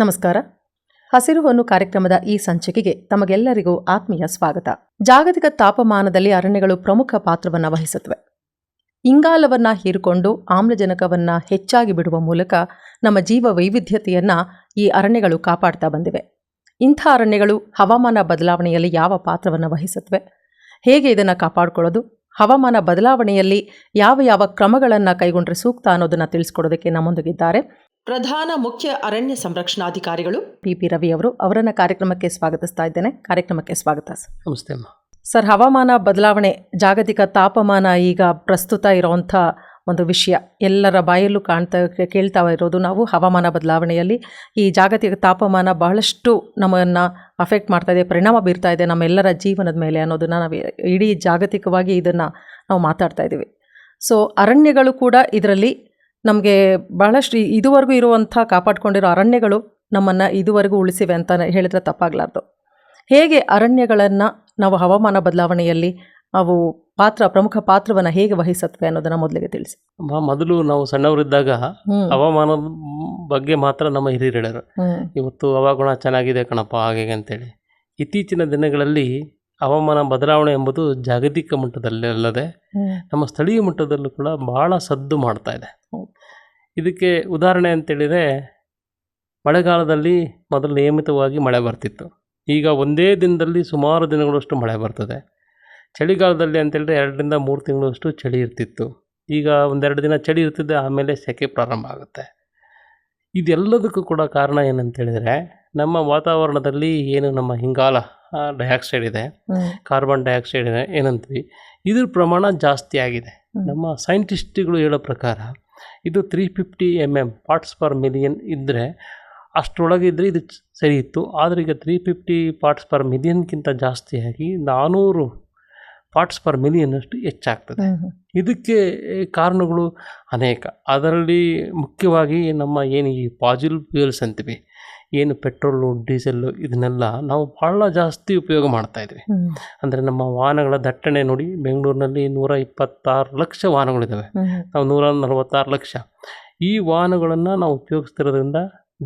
ನಮಸ್ಕಾರ. ಹಸಿರು ಹೊನ್ನು ಕಾರ್ಯಕ್ರಮದ ಈ ಸಂಚಿಕೆಗೆ ತಮಗೆಲ್ಲರಿಗೂ ಆತ್ಮೀಯ ಸ್ವಾಗತ. ಜಾಗತಿಕ ತಾಪಮಾನದಲ್ಲಿ ಅರಣ್ಯಗಳು ಪ್ರಮುಖ ಪಾತ್ರವನ್ನು ವಹಿಸುತ್ತವೆ. ಇಂಗಾಲವನ್ನು ಹೀರಿಕೊಂಡು ಆಮ್ಲಜನಕವನ್ನು ಹೆಚ್ಚಾಗಿ ಬಿಡುವ ಮೂಲಕ ನಮ್ಮ ಜೀವ ವೈವಿಧ್ಯತೆಯನ್ನು ಈ ಅರಣ್ಯಗಳು ಕಾಪಾಡ್ತಾ ಬಂದಿವೆ. ಇಂಥ ಅರಣ್ಯಗಳು ಹವಾಮಾನ ಬದಲಾವಣೆಯಲ್ಲಿ ಯಾವ ಪಾತ್ರವನ್ನು ವಹಿಸುತ್ತವೆ? ಹೇಗೆ ಇದನ್ನು ಕಾಪಾಡಿಕೊಳ್ಳೋದು? ಹವಾಮಾನ ಬದಲಾವಣೆಯಲ್ಲಿ ಯಾವ ಯಾವ ಕ್ರಮಗಳನ್ನು ಕೈಗೊಂಡ್ರೆ ಸೂಕ್ತ ಅನ್ನೋದನ್ನು ತಿಳಿಸ್ಕೊಡೋದಕ್ಕೆ ನಮ್ಮೊಂದಿಗಿದ್ದಾರೆ. ಪ್ರಧಾನ ಮುಖ್ಯ ಅರಣ್ಯ ಸಂರಕ್ಷಣಾಧಿಕಾರಿಗಳು ಪಿ ಪಿ ರವಿ ಅವರು ಅವರನ್ನ ಕಾರ್ಯಕ್ರಮಕ್ಕೆ ಸ್ವಾಗತಿಸ್ತಾ ಇದ್ದೇನೆ. ಕಾರ್ಯಕ್ರಮಕ್ಕೆ ಸ್ವಾಗತ ಸರ್. ನಮಸ್ತೆ ಅಮ್ಮ. ಸರ್ ಹವಾಮಾನ ಬದಲಾವಣೆ ಜಾಗತಿಕ ತಾಪಮಾನ ಈಗ ಪ್ರಸ್ತುತ ಇರುವಂತಹ ಒಂದು ವಿಷಯ. ಎಲ್ಲರ ಬಾಯಲ್ಲೂ ಕಾಣ್ತಾ ಕೇಳ್ತಾ ಇರೋದು ನಾವು ಹವಾಮಾನ ಬದಲಾವಣೆಯಲ್ಲಿ. ಈ ಜಾಗತಿಕ ತಾಪಮಾನ ಬಹಳಷ್ಟು ನಮ್ಮನ್ನು ಅಫೆಕ್ಟ್ ಮಾಡ್ತಾ ಇದೆ ಪರಿಣಾಮ ಬೀರ್ತಾ ಇದೆ ನಮ್ಮೆಲ್ಲರ ಜೀವನದ ಮೇಲೆ ಅನ್ನೋದನ್ನು ನಾವು ಇಡೀ ಜಾಗತಿಕವಾಗಿ ಇದನ್ನು ನಾವು ಮಾತಾಡ್ತಾ ಇದ್ದೀವಿ. ಸೊ ಅರಣ್ಯಗಳು ಕೂಡ ಇದರಲ್ಲಿ ನಮಗೆ ಬಹಳಷ್ಟು ಇದುವರೆಗೂ ಇರುವಂಥ ಕಾಪಾಡಿಕೊಂಡಿರೋ ಅರಣ್ಯಗಳು ನಮ್ಮನ್ನು ಇದುವರೆಗೂ ಉಳಿಸಿವೆ ಅಂತ ಹೇಳಿದ್ರೆ ತಪ್ಪಾಗಲಾರ್ದು ಹೇಗೆ ಅರಣ್ಯಗಳನ್ನು ನಾವು ಹವಾಮಾನ ಬದಲಾವಣೆಯಲ್ಲಿ ಅವು ಪಾತ್ರ ಪ್ರಮುಖ ಪಾತ್ರವನ್ನು ಹೇಗೆ ವಹಿಸುತ್ತವೆ ಅನ್ನೋದನ್ನು ಮೊದಲಿಗೆ ತಿಳಿಸಿ ಮೊದಲು ನಾವು ಸಣ್ಣವರಿದ್ದಾಗ. ಹವಾಮಾನದ ಬಗ್ಗೆ ಮಾತ್ರ ನಮ್ಮ ಹಿರಿಯರು. ಇವತ್ತು ಹವಾಗುಣ ಚೆನ್ನಾಗಿದೆ ಕಣಪ್ಪ ಹೀಗೆ ಅಂತೇಳಿ ಇತ್ತೀಚಿನ ದಿನಗಳಲ್ಲಿ ಹವಾಮಾನ ಬದಲಾವಣೆ ಎಂಬುದು ಜಾಗತಿಕ ಮಟ್ಟದಲ್ಲಿ ಅಲ್ಲದೆ ನಮ್ಮ ಸ್ಥಳೀಯ ಮಟ್ಟದಲ್ಲೂ ಕೂಡ ಬಹಳ ಸದ್ದು ಮಾಡ್ತಾ ಇದೆ. ಇದಕ್ಕೆ ಉದಾಹರಣೆ ಅಂತೇಳಿದರೆ ಮಳೆಗಾಲದಲ್ಲಿ ಮೊದಲು ನಿಯಮಿತವಾಗಿ ಮಳೆ ಬರ್ತಿತ್ತು. ಈಗ ಒಂದೇ ದಿನದಲ್ಲಿ ಸುಮಾರು ದಿನಗಳಷ್ಟು ಮಳೆ ಬರ್ತದೆ. ಚಳಿಗಾಲದಲ್ಲಿ ಅಂತೇಳಿದ್ರೆ ಎರಡರಿಂದ ಮೂರು ತಿಂಗಳಷ್ಟು ಚಳಿ ಇರ್ತಿತ್ತು. ಈಗ ಒಂದೆರಡು ದಿನ ಚಳಿ ಇರ್ತಿದ್ದೆ ಆಮೇಲೆ ಸೆಕೆ ಪ್ರಾರಂಭ ಆಗುತ್ತೆ. ಇದೆಲ್ಲದಕ್ಕೂ ಕೂಡ ಕಾರಣ ಏನಂತೇಳಿದರೆ ನಮ್ಮ ವಾತಾವರಣದಲ್ಲಿ ಏನು ನಮ್ಮ ಇಂಗಾಲ ಡೈಆಕ್ಸೈಡ್ ಇದೆ ಕಾರ್ಬನ್ ಡೈಆಕ್ಸೈಡ್ ಇದೆ ಏನಂತೀವಿ ಇದ್ರ ಪ್ರಮಾಣ ಜಾಸ್ತಿ ಆಗಿದೆ. ನಮ್ಮ ಸೈಂಟಿಸ್ಟ್ಗಳು ಹೇಳೋ ಪ್ರಕಾರ ಇದು three fifty M M parts per million ಇದ್ದರೆ ಅಷ್ಟರೊಳಗೆ ಇದ್ದರೆ ಇದು ಸರಿ ಇತ್ತು. ಆದರೆ ಈಗ ತ್ರೀ ಫಿಫ್ಟಿ ಪಾರ್ಟ್ಸ್ ಪರ್ ಮಿಲಿಯನ್ಗಿಂತ ಜಾಸ್ತಿಯಾಗಿ ನಾನ್ನೂರು ಪಾರ್ಟ್ಸ್ ಪರ್ ಮಿಲಿಯನ್ ಅಷ್ಟು ಹೆಚ್ಚಾಗ್ತದೆ. ಇದಕ್ಕೆ ಕಾರಣಗಳು ಅನೇಕ. ಅದರಲ್ಲಿ ಮುಖ್ಯವಾಗಿ ನಮ್ಮ ಏನು ಈ ಪಾಜಿಲ್ ಫ್ಯೂಯಲ್ಸ್ ಅಂತೀವಿ ಏನು ಪೆಟ್ರೋಲು ಡೀಸೆಲ್ಲು ಇದನ್ನೆಲ್ಲ ನಾವು ಭಾಳ ಜಾಸ್ತಿ ಉಪಯೋಗ ಮಾಡ್ತಾ ಇದ್ವಿ. ಅಂದರೆ ನಮ್ಮ ವಾಹನಗಳ ದಟ್ಟಣೆ ನೋಡಿ ಬೆಂಗಳೂರಿನಲ್ಲಿ ನೂರ ಇಪ್ಪತ್ತಾರು ಲಕ್ಷ ವಾಹನಗಳಿದ್ದಾವೆ. ನಾವು ನೂರ ನಲವತ್ತಾರು ಲಕ್ಷ. ಈ ವಾಹನಗಳನ್ನು ನಾವು ಉಪಯೋಗಿಸ್ತಿರೋದ್ರಿಂದ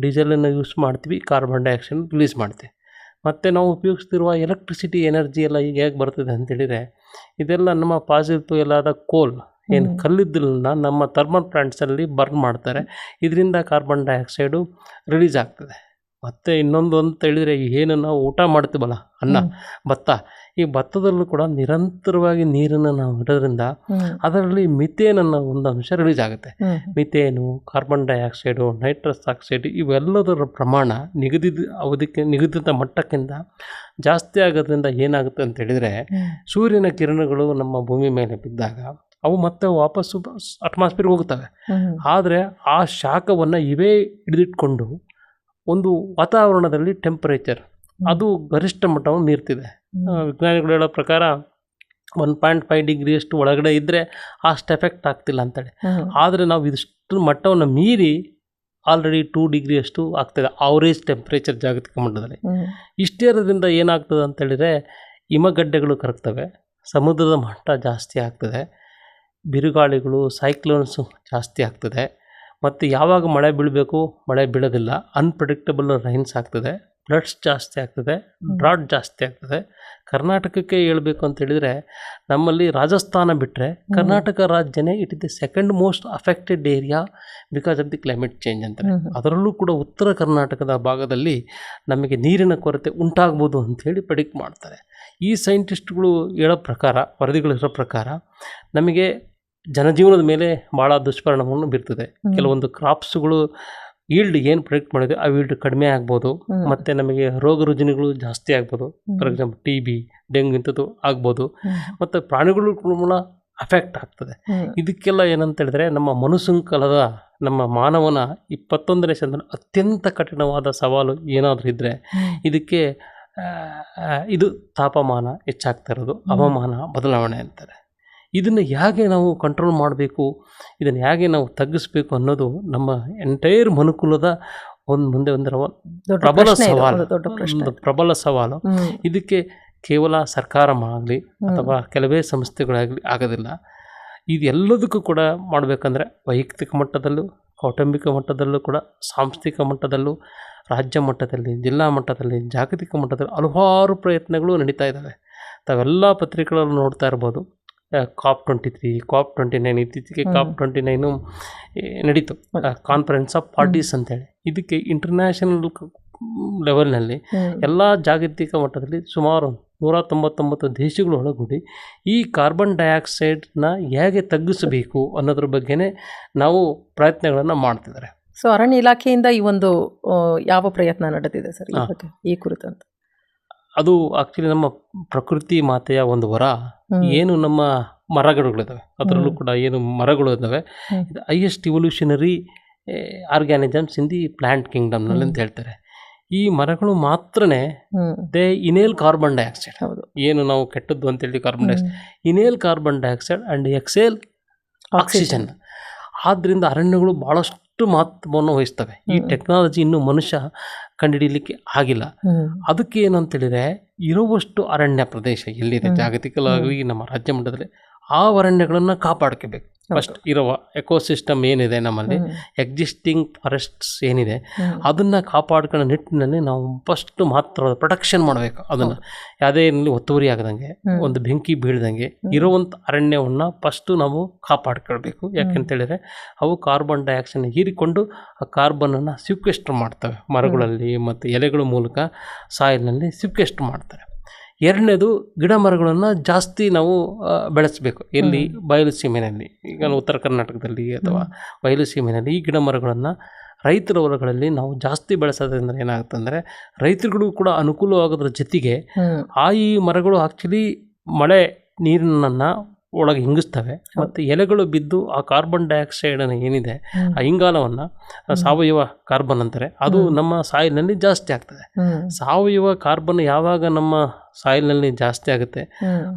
ಡೀಸೆಲನ್ನು ಯೂಸ್ ಮಾಡ್ತೀವಿ ಕಾರ್ಬನ್ ಡೈಆಕ್ಸೈಡ್ ರಿಲೀಸ್ ಮಾಡ್ತೀವಿ. ಮತ್ತು ನಾವು ಉಪಯೋಗಿಸ್ತಿರುವ ಎಲೆಕ್ಟ್ರಿಸಿಟಿ ಎನರ್ಜಿ ಎಲ್ಲ ಈಗ ಹೇಗೆ ಬರ್ತದೆ ಅಂತೇಳಿದರೆ ಇದೆಲ್ಲ ನಮ್ಮ ಪಾಸಿಟಿವ್ ಎಲ್ಲಾದ ಕೋಲ್ ಏನು. ಕಲ್ಲಿದ್ದಲನ್ನ ನಮ್ಮ ಥರ್ಮಲ್ ಪ್ಲಾಂಟ್ಸಲ್ಲಿ ಬರ್ನ್ ಮಾಡ್ತಾರೆ. ಇದರಿಂದ ಕಾರ್ಬನ್ ಡೈಆಕ್ಸೈಡು ರಿಲೀಸ್ ಆಗ್ತದೆ. ಮತ್ತು ಇನ್ನೊಂದು ಅಂತ ಹೇಳಿದರೆ ಏನು ನಾವು ಊಟ ಮಾಡ್ತೀವಲ್ಲ ಅನ್ನ. ಭತ್ತ ಈ ಭತ್ತದಲ್ಲೂ ಕೂಡ ನಿರಂತರವಾಗಿ ನೀರನ್ನು ನಾವು ಇಡೋದ್ರಿಂದ ಅದರಲ್ಲಿ ಮಿಥೇನ್ ಅನ್ನೋ ಒಂದು ಅಂಶ ರಿಲೀಸ್ ಆಗುತ್ತೆ. Methane carbon dioxide nitrous oxide ಇವೆಲ್ಲದರ ಪ್ರಮಾಣ ನಿಗದಿತ ಅವಧಿಗೆ ನಿಗದಿತ ಮಟ್ಟಕ್ಕಿಂತ ಜಾಸ್ತಿ ಆಗೋದ್ರಿಂದ ಏನಾಗುತ್ತೆ ಅಂತ ಹೇಳಿದರೆ ಸೂರ್ಯನ ಕಿರಣಗಳು ನಮ್ಮ ಭೂಮಿ ಮೇಲೆ ಬಿದ್ದಾಗ ಅವು ಮತ್ತೆ ವಾಪಸ್ಸು ಅಟ್ಮಾಸ್ಫಿಯರ್ಗೆ ಹೋಗ್ತವೆ. ಆದರೆ ಆ ಶಾಖವನ್ನು ಇವೇ ಹಿಡಿದಿಟ್ಕೊಂಡು ಒಂದು ವಾತಾವರಣದಲ್ಲಿ ಟೆಂಪರೇಚರ್ ಅದು ಗರಿಷ್ಠ ಮಟ್ಟವನ್ನು ಮೀರ್ತಿದೆ ವಿಜ್ಞಾನಿಗಳು ಹೇಳೋ ಪ್ರಕಾರ ಒನ್ ಪಾಯಿಂಟ್ ಫೈವ್ ಡಿಗ್ರಿಯಷ್ಟು ಒಳಗಡೆ ಇದ್ದರೆ ಅಷ್ಟು ಎಫೆಕ್ಟ್ ಆಗ್ತಿಲ್ಲ ಅಂತೇಳಿ. ಆದರೆ ನಾವು ಇದಿಷ್ಟು ಮಟ್ಟವನ್ನು ಮೀರಿ ಆಲ್ರೆಡಿ ಟೂ ಡಿಗ್ರಿಯಷ್ಟು ಆಗ್ತದೆ ಆವರೇಜ್ ಟೆಂಪ್ರೇಚರ್ ಜಾಗತಿಕ ಮಟ್ಟದಲ್ಲಿ. ಇಷ್ಟೇ ಇರೋದ್ರಿಂದ ಏನಾಗ್ತದೆ ಅಂತೇಳಿದರೆ ಹಿಮಗಡ್ಡೆಗಳು ಕರಗ್ತವೆ ಸಮುದ್ರದ ಮಟ್ಟ ಜಾಸ್ತಿ ಆಗ್ತದೆ ಬಿರುಗಾಳಿಗಳು ಸೈಕ್ಲೋನ್ಸು ಜಾಸ್ತಿ ಆಗ್ತದೆ. ಮತ್ತು ಯಾವಾಗ ಮಳೆ ಬೀಳಬೇಕು? ಮಳೆ ಬೀಳೋದಿಲ್ಲ. ಅನ್ಪ್ರಿಡಿಕ್ಟಬಲ್ ರೈನ್ಸ್ ಆಗ್ತದೆ. ಫ್ಲಡ್ಸ್ ಜಾಸ್ತಿ ಆಗ್ತದೆ. ಡ್ರಾಟ್ ಜಾಸ್ತಿ ಆಗ್ತದೆ. ಕರ್ನಾಟಕಕ್ಕೆ ಹೇಳ್ಬೇಕು ಅಂತ ಹೇಳಿದರೆ ನಮ್ಮಲ್ಲಿ ರಾಜಸ್ಥಾನ ಬಿಟ್ಟರೆ Karnataka ರಾಜ್ಯನೇ it is the second most affected area because of the climate change ಅಂತಾರೆ. ಅದರಲ್ಲೂ ಕೂಡ ಉತ್ತರ ಕರ್ನಾಟಕದ ಭಾಗದಲ್ಲಿ ನಮಗೆ ನೀರಿನ ಕೊರತೆ ಉಂಟಾಗ್ಬೋದು ಅಂಥೇಳಿ ಪ್ರೆಡಿಕ್ಟ್ ಮಾಡ್ತಾರೆ. ಈ ಸೈಂಟಿಸ್ಟ್ಗಳು ಹೇಳೋ ಪ್ರಕಾರ ವರದಿಗಳಿರೋ ಪ್ರಕಾರ ನಮಗೆ ಜನಜೀವನದ ಮೇಲೆ ಭಾಳ ದುಷ್ಪರಿಣಾಮವನ್ನು ಬೀರ್ತದೆ. ಕೆಲವೊಂದು ಕ್ರಾಪ್ಸ್ಗಳು ಈಲ್ಡ್ ಏನು ಪ್ರೊಡಕ್ಟ್ ಮಾಡಿದೆ ಆ ಈಲ್ಡ್ ಕಡಿಮೆ ಆಗ್ಬೋದು. ಮತ್ತು ನಮಗೆ ರೋಗ ರುಜಿನಗಳು ಜಾಸ್ತಿ ಆಗ್ಬೋದು. For example T B dengue ಇಂಥದ್ದು ಆಗ್ಬೋದು. ಮತ್ತು ಪ್ರಾಣಿಗಳು ಕೂಡ ಅಫೆಕ್ಟ್ ಆಗ್ತದೆ. ಇದಕ್ಕೆಲ್ಲ ಏನಂತ ಹೇಳಿದ್ರೆ ನಮ್ಮ ಮನುಸಂಕಲದ ನಮ್ಮ ಮಾನವನ ಇಪ್ಪತ್ತೊಂದನೇ ಶತಮಾನ ಅತ್ಯಂತ ಕಠಿಣವಾದ ಸವಾಲು ಏನಾದರೂ ಇದ್ದರೆ ಇದಕ್ಕೆ ಇದು ತಾಪಮಾನ ಹೆಚ್ಚಾಗ್ತಾ ಇರೋದು. ಹವಾಮಾನ ಬದಲಾವಣೆ ಅಂತಾರೆ. ಇದನ್ನು ಹೇಗೆ ನಾವು ಕಂಟ್ರೋಲ್ ಮಾಡಬೇಕು ಇದನ್ನು ಹೇಗೆ ನಾವು ತಗ್ಗಿಸ್ಬೇಕು ಅನ್ನೋದು ನಮ್ಮ ಎಂಟೈರ್ ಮನುಕುಲದ ಒಂದು ಮುಂದೆ ಒಂದು ದೊಡ್ಡ ಪ್ರಬಲ ಸವಾಲು. ದೊಡ್ಡ ಪ್ರಶ್ನೆ. ಪ್ರಬಲ ಸವಾಲು. ಇದಕ್ಕೆ ಕೇವಲ ಸರ್ಕಾರ ಆಗಲಿ ಅಥವಾ ಕೆಲವೇ ಸಂಸ್ಥೆಗಳಾಗಲಿ ಆಗೋದಿಲ್ಲ. ಇದೆಲ್ಲದಕ್ಕೂ ಕೂಡ ಮಾಡಬೇಕಂದ್ರೆ ವೈಯಕ್ತಿಕ ಮಟ್ಟದಲ್ಲೂ ಕೌಟುಂಬಿಕ ಮಟ್ಟದಲ್ಲೂ ಕೂಡ ಸಾಂಸ್ಥಿಕ ಮಟ್ಟದಲ್ಲೂ ರಾಜ್ಯ ಮಟ್ಟದಲ್ಲಿ ಜಿಲ್ಲಾ ಮಟ್ಟದಲ್ಲಿ ಜಾಗತಿಕ ಮಟ್ಟದಲ್ಲಿ ಹಲವಾರು ಪ್ರಯತ್ನಗಳು ನಡೀತಾ ಇದ್ದಾವೆ. ತಾವೆಲ್ಲ ಪತ್ರಿಕೆಗಳನ್ನು ನೋಡ್ತಾ ಇರ್ಬೋದು. COP twenty three COP twenty nine ಇತ್ತೀಚೆಗೆ ಕಾಪ್ ಟ್ವೆಂಟಿ ನೈನು ನಡೀತು. ಕಾನ್ಫರೆನ್ಸ್ ಆಫ್ ಪಾರ್ಟೀಸ್ ಅಂತೇಳಿ. ಇದಕ್ಕೆ ಇಂಟರ್ನ್ಯಾಷನಲ್ ಲೆವೆಲ್ನಲ್ಲಿ. ಎಲ್ಲ ಜಾಗತಿಕ ಮಟ್ಟದಲ್ಲಿ ಸುಮಾರು ನೂರ ತೊಂಬತ್ತೊಂಬತ್ತು ದೇಶಗಳು ಒಳಗೂಡಿ ಈ ಕಾರ್ಬನ್ ಡೈಆಕ್ಸೈಡ್ನ ಹೇಗೆ ತಗ್ಗಿಸಬೇಕು ಅನ್ನೋದ್ರ ಬಗ್ಗೆನೇ ನಾವು ಪ್ರಯತ್ನಗಳನ್ನು ಮಾಡ್ತಿದ್ದಾರೆ. ಸೊ ಅರಣ್ಯ ಇಲಾಖೆಯಿಂದ ಈ ಒಂದು ಯಾವ ಪ್ರಯತ್ನ ನಡೆದಿದೆ ಸರ್ ಈ ಕುರಿತು ಬಗ್ಗೆ ಈ ಕುರಿತಂತ? ಅದು ಆಕ್ಚುಲಿ ನಮ್ಮ ಪ್ರಕೃತಿ ಮಾತೆಯ ಒಂದು ವರ. ಏನು ನಮ್ಮ ಮರಗಳಿದ್ದಾವೆ ಅದರಲ್ಲೂ ಕೂಡ ಏನು ಮರಗಳು ಇದ್ದಾವೆ highest evolutionary organisms in the plant ಕಿಂಗ್ಡಮ್ನಲ್ಲಿ ಅಂತ ಹೇಳ್ತಾರೆ. ಈ ಮರಗಳು ಮಾತ್ರನೇ ದೇ ಇನೇಲ್ ಕಾರ್ಬನ್ ಡೈಆಕ್ಸೈಡ್ ಹೌದು. ಏನು ನಾವು ಕೆಟ್ಟದ್ದು ಅಂತ ಹೇಳಿ carbon dioxide. Inhale carbon dioxide and exhale oxygen ಆದ್ದರಿಂದ ಅರಣ್ಯಗಳು ಭಾಳಷ್ಟು ಮಹತ್ವವನ್ನು ವಹಿಸ್ತವೆ. ಈ ಟೆಕ್ನಾಲಜಿ ಇನ್ನು ಮನುಷ್ಯ ಕಂಡುಹಿಡಿಯಲಿಕ್ಕೆ ಆಗಿಲ್ಲ ಅದಕ್ಕೆ ಏನು ಅಂತೇಳಿದರೆ ಇರುವಷ್ಟು ಅರಣ್ಯ ಪ್ರದೇಶ ಎಲ್ಲಿದೆ. ಜಾಗತಿಕವಾಗಿ ನಮ್ಮ ರಾಜ್ಯ ಮಟ್ಟದಲ್ಲಿ ಆ ಅರಣ್ಯಗಳನ್ನು ಕಾಪಾಡ್ಕೋಬೇಕು. ಫಸ್ಟ್ ಇರುವ ಎಕೋಸಿಸ್ಟಮ್ ಏನಿದೆ ನಮ್ಮಲ್ಲಿ. ಎಕ್ಸಿಸ್ಟಿಂಗ್ ಫಾರೆಸ್ಟ್ಸ್ ಏನಿದೆ. ಅದನ್ನು ಕಾಪಾಡ್ಕೊಳ್ಳೋ ನಿಟ್ಟಿನಲ್ಲಿ ನಾವು ಫಸ್ಟ್ ಮಾತ್ರ ಪ್ರೊಟೆಕ್ಷನ್ ಮಾಡಬೇಕು ಅದನ್ನು. ಯಾವುದೇ ಒತ್ತುವರಿ ಆಗದಂಗೆ ಒಂದು ಬೆಂಕಿ ಬೀಳ್ದಂಗೆ ಇರುವಂಥ ಅರಣ್ಯವನ್ನು ಫಸ್ಟು ನಾವು ಕಾಪಾಡ್ಕೊಳ್ಬೇಕು. ಯಾಕೆಂತೇಳಿದರೆ ಅವು ಕಾರ್ಬನ್ ಡೈಆಕ್ಸೈಡ್ನ ಹೀರಿಕೊಂಡು ಆ ಕಾರ್ಬನನ್ನು ಸಿಕ್ವೆಸ್ಟರ್ ಮಾಡ್ತವೆ ಮರಗಳಲ್ಲಿ ಮತ್ತು ಎಲೆಗಳ ಮೂಲಕ ಸಾಯಿಲ್ನಲ್ಲಿ ಸಿಕ್ವೆಸ್ಟ್ ಮಾಡ್ತಾರೆ ಎರಡನೇದು ಗಿಡ ಮರಗಳನ್ನು ಜಾಸ್ತಿ ನಾವು ಬೆಳೆಸಬೇಕು. ಎಲ್ಲಿ? ಬಯಲು ಸೀಮೆಯಲ್ಲಿ ಈಗ ಉತ್ತರ ಕರ್ನಾಟಕದಲ್ಲಿ ಅಥವಾ ಬಯಲು ಸೀಮೆಯಲ್ಲಿ ಈ ಗಿಡ ಮರಗಳನ್ನು ರೈತರ ಹೊಲಗಳಲ್ಲಿ ನಾವು ಜಾಸ್ತಿ ಬೆಳೆಸೋದ್ರಿಂದ ಏನಾಗುತ್ತೆ ಅಂದರೆ ರೈತರುಗಳಿಗೂ ಕೂಡ ಅನುಕೂಲವಾಗೋದ್ರ ಜೊತೆಗೆ ಆ ಈ ಮರಗಳು ಆ್ಯಕ್ಚುಲಿ ಮಳೆ ನೀರನ್ನು ಒಳಗೆ ಹಿಂಗಿಸ್ತವೆ. ಮತ್ತು ಎಲೆಗಳು ಬಿದ್ದು ಆ ಕಾರ್ಬನ್ ಡೈಆಕ್ಸೈಡನ್ನು ಏನಿದೆ ಆ ಇಂಗಾಲವನ್ನು ಸಾವಯವ ಕಾರ್ಬನ್ ಅಂತಾರೆ ಅದು ನಮ್ಮ ಸಾಯಿಲ್ನಲ್ಲಿ ಜಾಸ್ತಿ ಆಗ್ತದೆ. ಸಾವಯವ ಕಾರ್ಬನ್ ಯಾವಾಗ ನಮ್ಮ ಸಾಯಿಲ್ನಲ್ಲಿ ಜಾಸ್ತಿ ಆಗುತ್ತೆ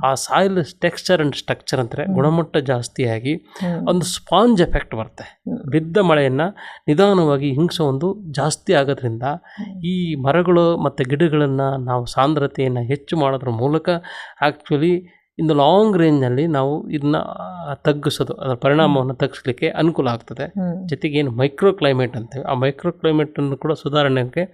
ಆ ಸಾಯಿಲ್ ಟೆಕ್ಸ್ಚರ್ ಆ್ಯಂಡ್ ಸ್ಟ್ರಕ್ಚರ್ ಅಂತಾರೆ ಗುಣಮಟ್ಟ ಜಾಸ್ತಿಯಾಗಿ ಒಂದು ಸ್ಪಾಂಜ್ ಎಫೆಕ್ಟ್ ಬರುತ್ತೆ. ಬಿದ್ದ ಮಳೆಯನ್ನು ನಿಧಾನವಾಗಿ ಹಿಂಸೆ ಒಂದು ಜಾಸ್ತಿ ಆಗೋದ್ರಿಂದ ಈ ಮರಗಳು ಮತ್ತು ಗಿಡಗಳನ್ನು ನಾವು ಸಾಂದ್ರತೆಯನ್ನು ಹೆಚ್ಚು ಮಾಡೋದ್ರ ಮೂಲಕ ಆ್ಯಕ್ಚುಲಿ ಇನ್ ದ ಲಾಂಗ್ ರೇಂಜ್ನಲ್ಲಿ ನಾವು ಇದನ್ನ ತಗ್ಗಿಸೋದು ಅದರ ಪರಿಣಾಮವನ್ನು ತಗ್ಗಿಸ್ಲಿಕ್ಕೆ ಅನುಕೂಲ ಆಗ್ತದೆ. ಜೊತೆಗೆ ಏನು ಮೈಕ್ರೋ ಕ್ಲೈಮೇಟ್ ಅಂತೇವೆ. ಆ ಮೈಕ್ರೋ ಕ್ಲೈಮೇಟನ್ನು ಕೂಡ ಸುಧಾರಣೆಗೆ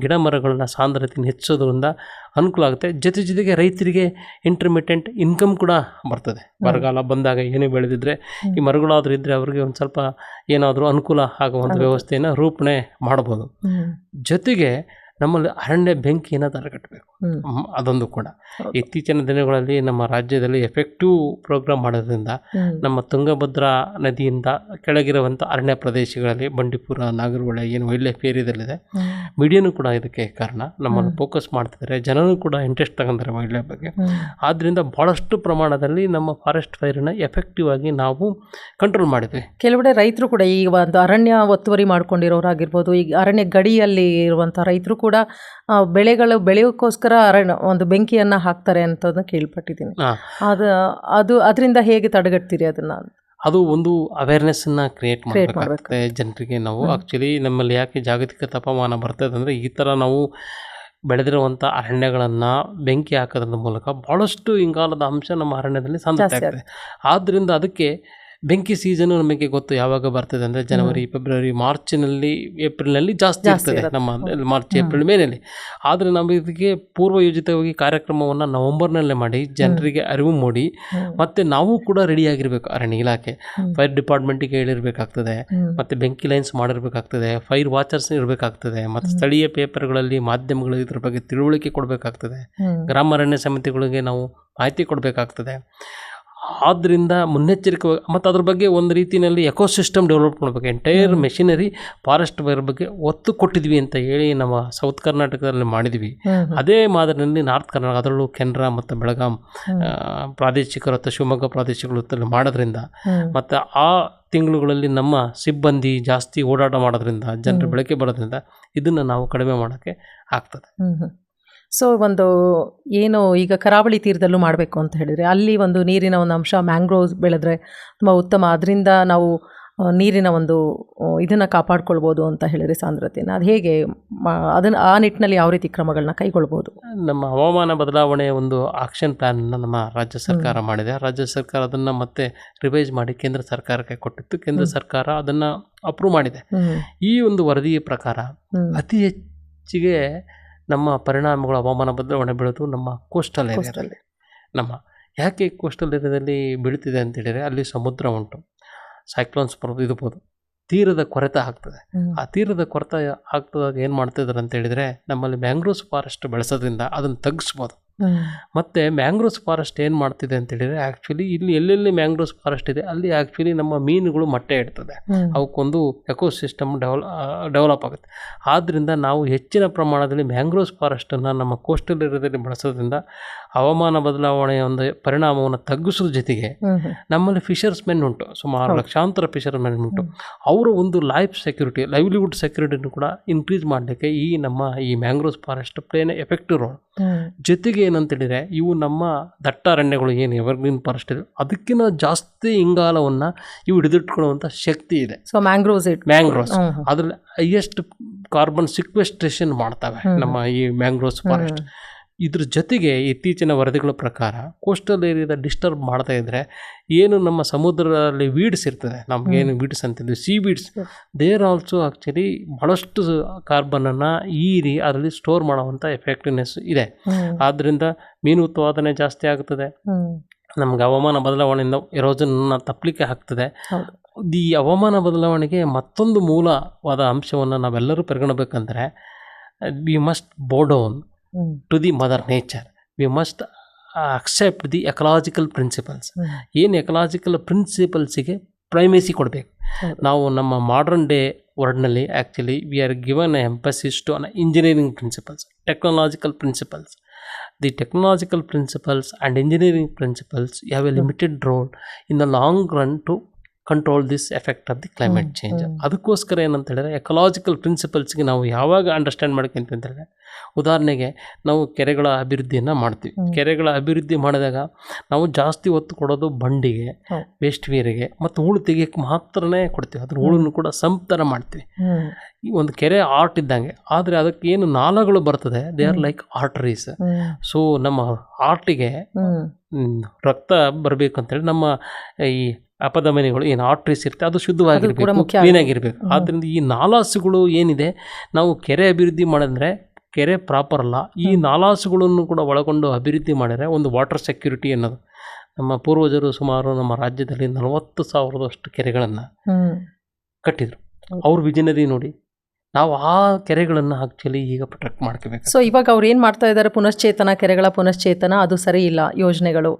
ಗಿಡ ಮರಗಳನ್ನ ಸಾಂದ್ರತೆಯನ್ನು ಹೆಚ್ಚೋದ್ರಿಂದ ಅನುಕೂಲ ಆಗುತ್ತೆ. ಜೊತೆ ಜೊತೆಗೆ ರೈತರಿಗೆ ಇಂಟರ್ಮಿಟೆಂಟ್ ಇನ್ಕಮ್ ಕೂಡ ಬರ್ತದೆ. ಬರಗಾಲ ಬಂದಾಗ ಏನೇ ಬೆಳೆದಿದ್ರೆ ಈ ಮರಗಳಾದರೂ ಇದ್ದರೆ ಅವರಿಗೆ ಒಂದು ಸ್ವಲ್ಪ ಏನಾದರೂ ಅನುಕೂಲ ಆಗುವಂಥ ವ್ಯವಸ್ಥೆಯನ್ನು ರೂಪಣೆ ಮಾಡ್ಬೋದು ಜೊತೆಗೆ ನಮ್ಮಲ್ಲಿ ಅರಣ್ಯ ಬೆಂಕಿಯನ್ನು ತಡೆಗಟ್ಟಬೇಕು. ಅದೊಂದು ಕೂಡ. ಇತ್ತೀಚಿನ ದಿನಗಳಲ್ಲಿ ನಮ್ಮ ರಾಜ್ಯದಲ್ಲಿ ಎಫೆಕ್ಟಿವ್ ಪ್ರೋಗ್ರಾಮ್ ಮಾಡೋದ್ರಿಂದ ನಮ್ಮ ತುಂಗಭದ್ರಾ ನದಿಯಿಂದ ಕೆಳಗಿರುವಂಥ ಅರಣ್ಯ ಪ್ರದೇಶಗಳಲ್ಲಿ ಬಂಡೀಪುರ ನಾಗರಹೊಳೆ ಏನು ವೈಲ್ಡ್ ಲೈಫ್ ಏರಿಯಾದಲ್ಲಿದೆ. ಮೀಡಿಯಾನು ಕೂಡ ಇದಕ್ಕೆ ಕಾರಣ. ನಮ್ಮನ್ನು ಫೋಕಸ್ ಮಾಡ್ತಿದ್ದಾರೆ. ಜನರು ಕೂಡ ಇಂಟ್ರೆಸ್ಟ್ ತಗೊಂತಾರೆ ವೈಲ್ಡ್ ಲೈಫ್ ಬಗ್ಗೆ. ಆದ್ದರಿಂದ ಭಾಳಷ್ಟು ಪ್ರಮಾಣದಲ್ಲಿ ನಮ್ಮ ಫಾರೆಸ್ಟ್ ಫೈರನ್ನ ಎಫೆಕ್ಟಿವ್ ಆಗಿ ನಾವು ಕಂಟ್ರೋಲ್ ಮಾಡಿದ್ವಿ. ಕೆಲವೆಡೆ ರೈತರು ಕೂಡ ಈಗ ಒಂದು ಅರಣ್ಯ ಒತ್ತುವರಿ ಮಾಡ್ಕೊಂಡಿರೋರಾಗಿರ್ಬೋದು. ಈಗ ಅರಣ್ಯ ಗಡಿಯಲ್ಲಿ ಇರುವಂಥ ರೈತರು ಕೂಡ ಆ, ಬೆಳೆಗಳು ಬೆಳೆಯೋಕ್ಕೋಸ್ಕರ ಅರಣ್ಯ ಒಂದು ಬೆಂಕಿಯನ್ನು ಹಾಕ್ತಾರೆ ಅಂತದನ್ನು ಕೇಳ್ಪಟ್ಟಿದ್ದೀನಿ. ಅದು ಅದು ಅದರಿಂದ ಹೇಗೆ ತಡೆಗಟ್ತೀರಿ ಅದನ್ನು? ಅದು ಒಂದು ಅವೇರ್ನೆಸ್ಸನ್ನು ಕ್ರಿಯೇಟ್ ಮಾಡಬೇಕಾಗುತ್ತೆ ಜನರಿಗೆ ನಾವು. ಆ್ಯಕ್ಚುಲಿ ನಮ್ಮಲ್ಲಿ ಯಾಕೆ ಜಾಗತಿಕ ತಾಪಮಾನ ಬರ್ತದೆ ಅಂದರೆ ಈ ಥರ ನಾವು ಬೆಳೆದಿರುವಂಥ ಅರಣ್ಯಗಳನ್ನು ಬೆಂಕಿ ಹಾಕೋದ್ರ ಮೂಲಕ ಭಾಳಷ್ಟು ಇಂಗಾಲದ ಅಂಶ ನಮ್ಮ ಅರಣ್ಯದಲ್ಲಿ ಸಂತೆ ಆಗ್ತದೆ. ಆದ್ದರಿಂದ ಅದಕ್ಕೆ ಬೆಂಕಿ ಸೀಸನು ನಮಗೆ ಗೊತ್ತು ಯಾವಾಗ ಬರ್ತದೆ ಅಂದರೆ ಜನವರಿ ಫೆಬ್ರವರಿ ಮಾರ್ಚ್ನಲ್ಲಿ ಏಪ್ರಿಲ್ನಲ್ಲಿ ಜಾಸ್ತಿ ಇರ್ತದೆ. ನಮ್ಮ ಮಾರ್ಚ್ ಏಪ್ರಿಲ್ ಮೇನಲ್ಲಿ ಆದರೆ ನಾವು ಇದಕ್ಕೆ ಪೂರ್ವಯೋಜಿತವಾಗಿ ಕಾರ್ಯಕ್ರಮವನ್ನು ನವೆಂಬರ್ನಲ್ಲೇ ಮಾಡಿ ಜನರಿಗೆ ಅರಿವು ಮೂಡಿ. ಮತ್ತು ನಾವು ಕೂಡ ರೆಡಿಯಾಗಿರಬೇಕು ಅರಣ್ಯ ಇಲಾಖೆ. ಫೈರ್ ಡಿಪಾರ್ಟ್ಮೆಂಟಿಗೆ ಹೇಳಿರಬೇಕಾಗ್ತದೆ. ಮತ್ತು ಬೆಂಕಿ ಲೈನ್ಸ್ ಮಾಡಿರಬೇಕಾಗ್ತದೆ. ಫೈರ್ ವಾಚರ್ಸ್ ಇರಬೇಕಾಗ್ತದೆ. ಮತ್ತು ಸ್ಥಳೀಯ ಪೇಪರ್ಗಳಲ್ಲಿ ಮಾಧ್ಯಮಗಳು ಇದ್ರ ಬಗ್ಗೆ ತಿಳುವಳಿಕೆ ಕೊಡಬೇಕಾಗ್ತದೆ. ಗ್ರಾಮ ಅರಣ್ಯ ಸಮಿತಿಗಳಿಗೆ ನಾವು ಮಾಹಿತಿ ಕೊಡಬೇಕಾಗ್ತದೆ. ಆದ್ದರಿಂದ ಮುನ್ನೆಚ್ಚರಿಕೆ ಮತ್ತು ಅದ್ರ ಬಗ್ಗೆ ಒಂದು ರೀತಿಯಲ್ಲಿ ಎಕೋಸಿಸ್ಟಮ್ ಡೆವಲಪ್ ಮಾಡಬೇಕು. ಎಂಟೈರ್ ಮೆಷಿನರಿ ಫಾರೆಸ್ಟ್ ಫೈರ್ ಬಗ್ಗೆ ಒತ್ತು ಕೊಟ್ಟಿದ್ವಿ ಅಂತ ಹೇಳಿ ನಮ್ಮ ಸೌತ್ ಕರ್ನಾಟಕದಲ್ಲಿ ಮಾಡಿದ್ವಿ. ಅದೇ ಮಾದರಿಯಲ್ಲಿ ನಾರ್ತ್ ಕರ್ನಾಟಕ ಅದರಲ್ಲೂ ಕೆನರಾ ಮತ್ತು ಬೆಳಗಾಂ ಪ್ರಾದೇಶಿಕರು ಅಥವಾ ಶಿವಮೊಗ್ಗ ಪ್ರಾದೇಶಿಕರು ಮಾಡೋದ್ರಿಂದ. ಮತ್ತು ಆ ತಿಂಗಳುಗಳಲ್ಲಿ ನಮ್ಮ ಸಿಬ್ಬಂದಿ ಜಾಸ್ತಿ ಓಡಾಟ ಮಾಡೋದ್ರಿಂದ ಜನರ ಬೆಳಕೆ ಬರೋದ್ರಿಂದ ಇದನ್ನು ನಾವು ಕಡಿಮೆ ಮಾಡೋಕ್ಕೆ ಆಗ್ತದೆ. ಸೊ ಒಂದು ಏನು ಈಗ ಕರಾವಳಿ ತೀರದಲ್ಲೂ ಮಾಡಬೇಕು ಅಂತ ಹೇಳಿದರೆ ಅಲ್ಲಿ ಒಂದು ನೀರಿನ ಒಂದು ಅಂಶ ಮ್ಯಾಂಗ್ರೋವ್ಸ್ ಬೆಳೆದ್ರೆ ತುಂಬ ಉತ್ತಮ. ಅದರಿಂದ ನಾವು ನೀರಿನ ಒಂದು ಇದನ್ನು ಕಾಪಾಡ್ಕೊಳ್ಬೋದು ಅಂತ ಹೇಳಿದರೆ ಸಾಂದ್ರತೆಯನ್ನು ಅದು ಹೇಗೆ ಅದನ್ನು ಆ ನಿಟ್ಟಿನಲ್ಲಿ ಯಾವ ರೀತಿ ಕ್ರಮಗಳನ್ನ ಕೈಗೊಳ್ಬೋದು? ನಮ್ಮ ಹವಾಮಾನ ಬದಲಾವಣೆಯ ಒಂದು ಆಕ್ಷನ್ ಪ್ಲ್ಯಾನನ್ನು ನಮ್ಮ ರಾಜ್ಯ ಸರ್ಕಾರ ಮಾಡಿದೆ. ರಾಜ್ಯ ಸರ್ಕಾರ ಅದನ್ನು ಮತ್ತೆ ರಿವೈಸ್ ಮಾಡಿ ಕೇಂದ್ರ ಸರ್ಕಾರಕ್ಕೆ ಕೊಟ್ಟಿತ್ತು. ಕೇಂದ್ರ ಸರ್ಕಾರ ಅದನ್ನು ಅಪ್ರೂವ್ ಮಾಡಿದೆ. ಈ ಒಂದು ವರದಿಯ ಪ್ರಕಾರ ಅತಿ ಹೆಚ್ಚಿಗೆ ನಮ್ಮ ಪರಿಣಾಮಗಳು ಹವಾಮಾನ ಬದಲಾವಣೆ ಬೀಳೋದು ನಮ್ಮ ಕೋಸ್ಟಲ್ ಏರಿಯಾದಲ್ಲಿ ನಮ್ಮ ಯಾಕೆ ಕೋಸ್ಟಲ್ ಏರಿಯಾದಲ್ಲಿ ಬೀಳ್ತಿದೆ ಅಂತ ಹೇಳಿದರೆ ಅಲ್ಲಿ ಸಮುದ್ರ ಉಂಟು. ಸೈಕ್ಲೋನ್ಸ್ ಬರೋದು ಇರ್ಬೋದು ತೀರದ ಕೊರತೆ ಆಗ್ತದೆ. ಆ ತೀರದ ಕೊರತೆ ಆಗ್ತದಾಗ ಏನು ಮಾಡ್ತಿದ್ದಾರೆ ಅಂತ ಹೇಳಿದರೆ ನಮ್ಮಲ್ಲಿ ಮ್ಯಾಂಗ್ರೋವ್ಸ್ ಫಾರೆಸ್ಟ್ ಬೆಳೆಸೋದ್ರಿಂದ ಅದನ್ನು ತಗ್ಗಿಸ್ಬೋದು ಮತ್ತು ಮ್ಯಾಂಗ್ರೋಸ್ ಫಾರೆಸ್ಟ್ ಏನು ಮಾಡ್ತಿದೆ ಅಂತ ಹೇಳಿದರೆ ಆ್ಯಕ್ಚುಲಿ ಇಲ್ಲಿ ಎಲ್ಲೆಲ್ಲಿ ಮ್ಯಾಂಗ್ರೋಸ್ ಫಾರೆಸ್ಟ್ ಇದೆ ಅಲ್ಲಿ ಆ್ಯಕ್ಚುಲಿ ನಮ್ಮ ಮೀನುಗಳು ಮೊಟ್ಟೆ ಇಡ್ತದೆ. ಅವಕ್ಕೊಂದು ಎಕೋಸಿಸ್ಟಮ್ ಡೆವಲ ಡೆವಲಪ್ ಆಗುತ್ತೆ. ಆದ್ದರಿಂದ ನಾವು ಹೆಚ್ಚಿನ ಪ್ರಮಾಣದಲ್ಲಿ ಮ್ಯಾಂಗ್ರೋಸ್ ಫಾರೆಸ್ಟನ್ನು ನಮ್ಮ ಕೋಸ್ಟಲ್ ಏರಿಯಾದಲ್ಲಿ ಬಳಸೋದ್ರಿಂದ ಹವಾಮಾನ ಬದಲಾವಣೆಯ ಒಂದು ಪರಿಣಾಮವನ್ನು ತಗ್ಗಿಸೋದ್ರ ಜೊತೆಗೆ ನಮ್ಮಲ್ಲಿ ಫಿಶರ್ಸ್ ಮೆನ್ ಉಂಟು. ಸುಮಾರು ಲಕ್ಷಾಂತರ ಫಿಶರ್ ಮೆನ್ ಉಂಟು ಅವರ ಒಂದು ಲೈಫ್ ಸೆಕ್ಯೂರಿಟಿ ಲೈವ್ಲಿಹುಡ್ ಸೆಕ್ಯೂರಿಟಿನೂ ಕೂಡ ಇನ್ಕ್ರೀಸ್ ಮಾಡಲಿಕ್ಕೆ ಈ ನಮ್ಮ ಈ mangroves forest play an effective role ಜೊತೆಗೆ ಏನಂತೇಳಿದರೆ ಇವು ನಮ್ಮ ದಟ್ಟ ಅರಣ್ಯಗಳು ಏನು ಎವರ್ಗ್ರೀನ್ ಫಾರೆಸ್ಟ್ ಇದೆ. ಅದಕ್ಕಿಂತ ಜಾಸ್ತಿ ಇಂಗಾಲವನ್ನು ಇವು ಹಿಡಿದಿಟ್ಕೊಳ್ಳುವಂಥ ಶಕ್ತಿ ಇದೆ. ಸೊ ಮ್ಯಾಂಗ್ರೋವ್ಸ್ ಇಟ್ ಮ್ಯಾಂಗ್ರೋವ್ಸ್ ಅದ್ರಲ್ಲಿ ಹೈಯೆಸ್ಟ್ ಕಾರ್ಬನ್ ಸಿಕ್ವೆಸ್ಟ್ರೇಷನ್ ಮಾಡ್ತವೆ ನಮ್ಮ ಈ ಮ್ಯಾಂಗ್ರೋವ್ಸ್ ಫಾರೆಸ್ಟ್ ಇದ್ರ ಜೊತೆಗೆ ಇತ್ತೀಚಿನ ವರದಿಗಳ ಪ್ರಕಾರ ಕೋಸ್ಟಲ್ ಏರಿಯಾದ ಡಿಸ್ಟರ್ಬ್ ಮಾಡ್ತಾ ಇದ್ರೆ ಏನು ನಮ್ಮ ಸಮುದ್ರದಲ್ಲಿ ವೀಡ್ಸ್ ಇರ್ತದೆ. ನಮಗೇನು weeds ಅಂತಿದ್ವಿ seaweeds they they're also actually ಭಾಳಷ್ಟು ಕಾರ್ಬನನ್ನು ಈರಿ ಅದರಲ್ಲಿ ಸ್ಟೋರ್ ಮಾಡುವಂಥ ಎಫೆಕ್ಟಿವ್ನೆಸ್ ಇದೆ. ಆದ್ದರಿಂದ ಮೀನು ಉತ್ಪಾದನೆ ಜಾಸ್ತಿ ಆಗ್ತದೆ. ನಮ್ಗೆ ಹವಾಮಾನ ಬದಲಾವಣೆಯಿಂದ ಎರೋಜನ್ನ ತಪ್ಪಲಿಕ್ಕೆ ಆಗ್ತದೆ. ಈ ಹವಾಮಾನ ಬದಲಾವಣೆಗೆ ಮತ್ತೊಂದು ಮೂಲವಾದ ಅಂಶವನ್ನು ನಾವೆಲ್ಲರೂ ಪರಿಗಣಬೇಕಂದ್ರೆ we must bow down to the mother nature we must accept the ecological principles ಏನು ಎಕಲಾಜಿಕಲ್ ಪ್ರಿನ್ಸಿಪಲ್ಸಿಗೆ ಪ್ರೈಮೇಸಿ ಕೊಡಬೇಕು. ನಾವು ನಮ್ಮ modern day ವರ್ಡ್ನಲ್ಲಿ actually we are given a emphasis to on engineering principles technological principles the technological principles and engineering principles have a limited role in the long run to control this effect of the climate change ಅದಕ್ಕೋಸ್ಕರ ಏನಂತ ಹೇಳಿದ್ರೆ ecological ಪ್ರಿನ್ಸಿಪಲ್ಸ್ಗೆ ನಾವು ಯಾವಾಗ understand ಮಾಡ್ಕೊಂತೀವಿ ಅಂತ ಹೇಳಿದ್ರೆ ಉದಾಹರಣೆಗೆ ನಾವು ಕೆರೆಗಳ ಅಭಿವೃದ್ಧಿಯನ್ನು ಮಾಡ್ತೀವಿ. ಕೆರೆಗಳ ಅಭಿವೃದ್ಧಿ ಮಾಡಿದಾಗ ನಾವು ಜಾಸ್ತಿ ಒತ್ತು ಕೊಡೋದು ಬಂಡಿಗೆ. ವೇಸ್ಟ್ ವೀರಿಗೆ ಮತ್ತು ಹೂಳು ತೆಗಿಯಕ್ಕೆ ಮಾತ್ರನೇ ಕೊಡ್ತೀವಿ. ಅದ್ರ ಹೂಳನ್ನು ಕೂಡ ಸಂಪ್ತರ ಮಾಡ್ತೀವಿ. ಈ ಒಂದು ಕೆರೆ ಆರ್ಟ್ ಇದ್ದಂಗೆ ಆದರೆ ಅದಕ್ಕೆ ಏನು ನಾಲಗಳು ಬರ್ತದೆ they are like arteries so ನಮ್ಮ ಆರ್ಟಿಗೆ ರಕ್ತ ಬರಬೇಕು ಅಂತೇಳಿ ನಮ್ಮ ಈ ಅಪಧಮನಿಗಳು ಏನು ಆರ್ಟ್ರೀಸ್ ಇರುತ್ತೆ ಅದು ಶುದ್ಧವಾಗಿರಬೇಕು ಕ್ಲೀನಾಗಿರಬೇಕು. ಆದ್ದರಿಂದ ಈ ನಾಲಾಸುಗಳು ಏನಿದೆ ನಾವು ಕೆರೆ ಅಭಿವೃದ್ಧಿ ಮಾಡಿದ್ರೆ ಕೆರೆ ಪ್ರಾಪರ್ ಅಲ್ಲ. ಈ ನಾಲಾಸುಗಳನ್ನು ಕೂಡ ಒಳಗೊಂಡು ಅಭಿವೃದ್ಧಿ ಮಾಡಿದರೆ ಒಂದು ವಾಟರ್ ಸೆಕ್ಯೂರಿಟಿ ಅನ್ನೋದು. ನಮ್ಮ ಪೂರ್ವಜರು ಸುಮಾರು ನಮ್ಮ ರಾಜ್ಯದಲ್ಲಿ ನಲವತ್ತು ಸಾವಿರದಷ್ಟು ಕೆರೆಗಳನ್ನು ಕಟ್ಟಿದರು. ಅವ್ರ ವಿಜನರಿ ನೋಡಿ ನಾವು ಆ ಕೆರೆಗಳನ್ನು ಆಕ್ಚುಲಿ ಈಗ ಪ್ರೊಟೆಕ್ಟ್ ಮಾಡ್ಕೋಬೇಕು. ಸೊ ಇವಾಗ ಅವ್ರು ಏನು ಮಾಡ್ತಾ ಇದ್ದಾರೆ? ಪುನಶ್ಚೇತನ ಕೆರೆಗಳ ಪುನಶ್ಚೇತನ ಅದು ಸರಿ ಇಲ್ಲ ಯೋಜನೆಗಳು.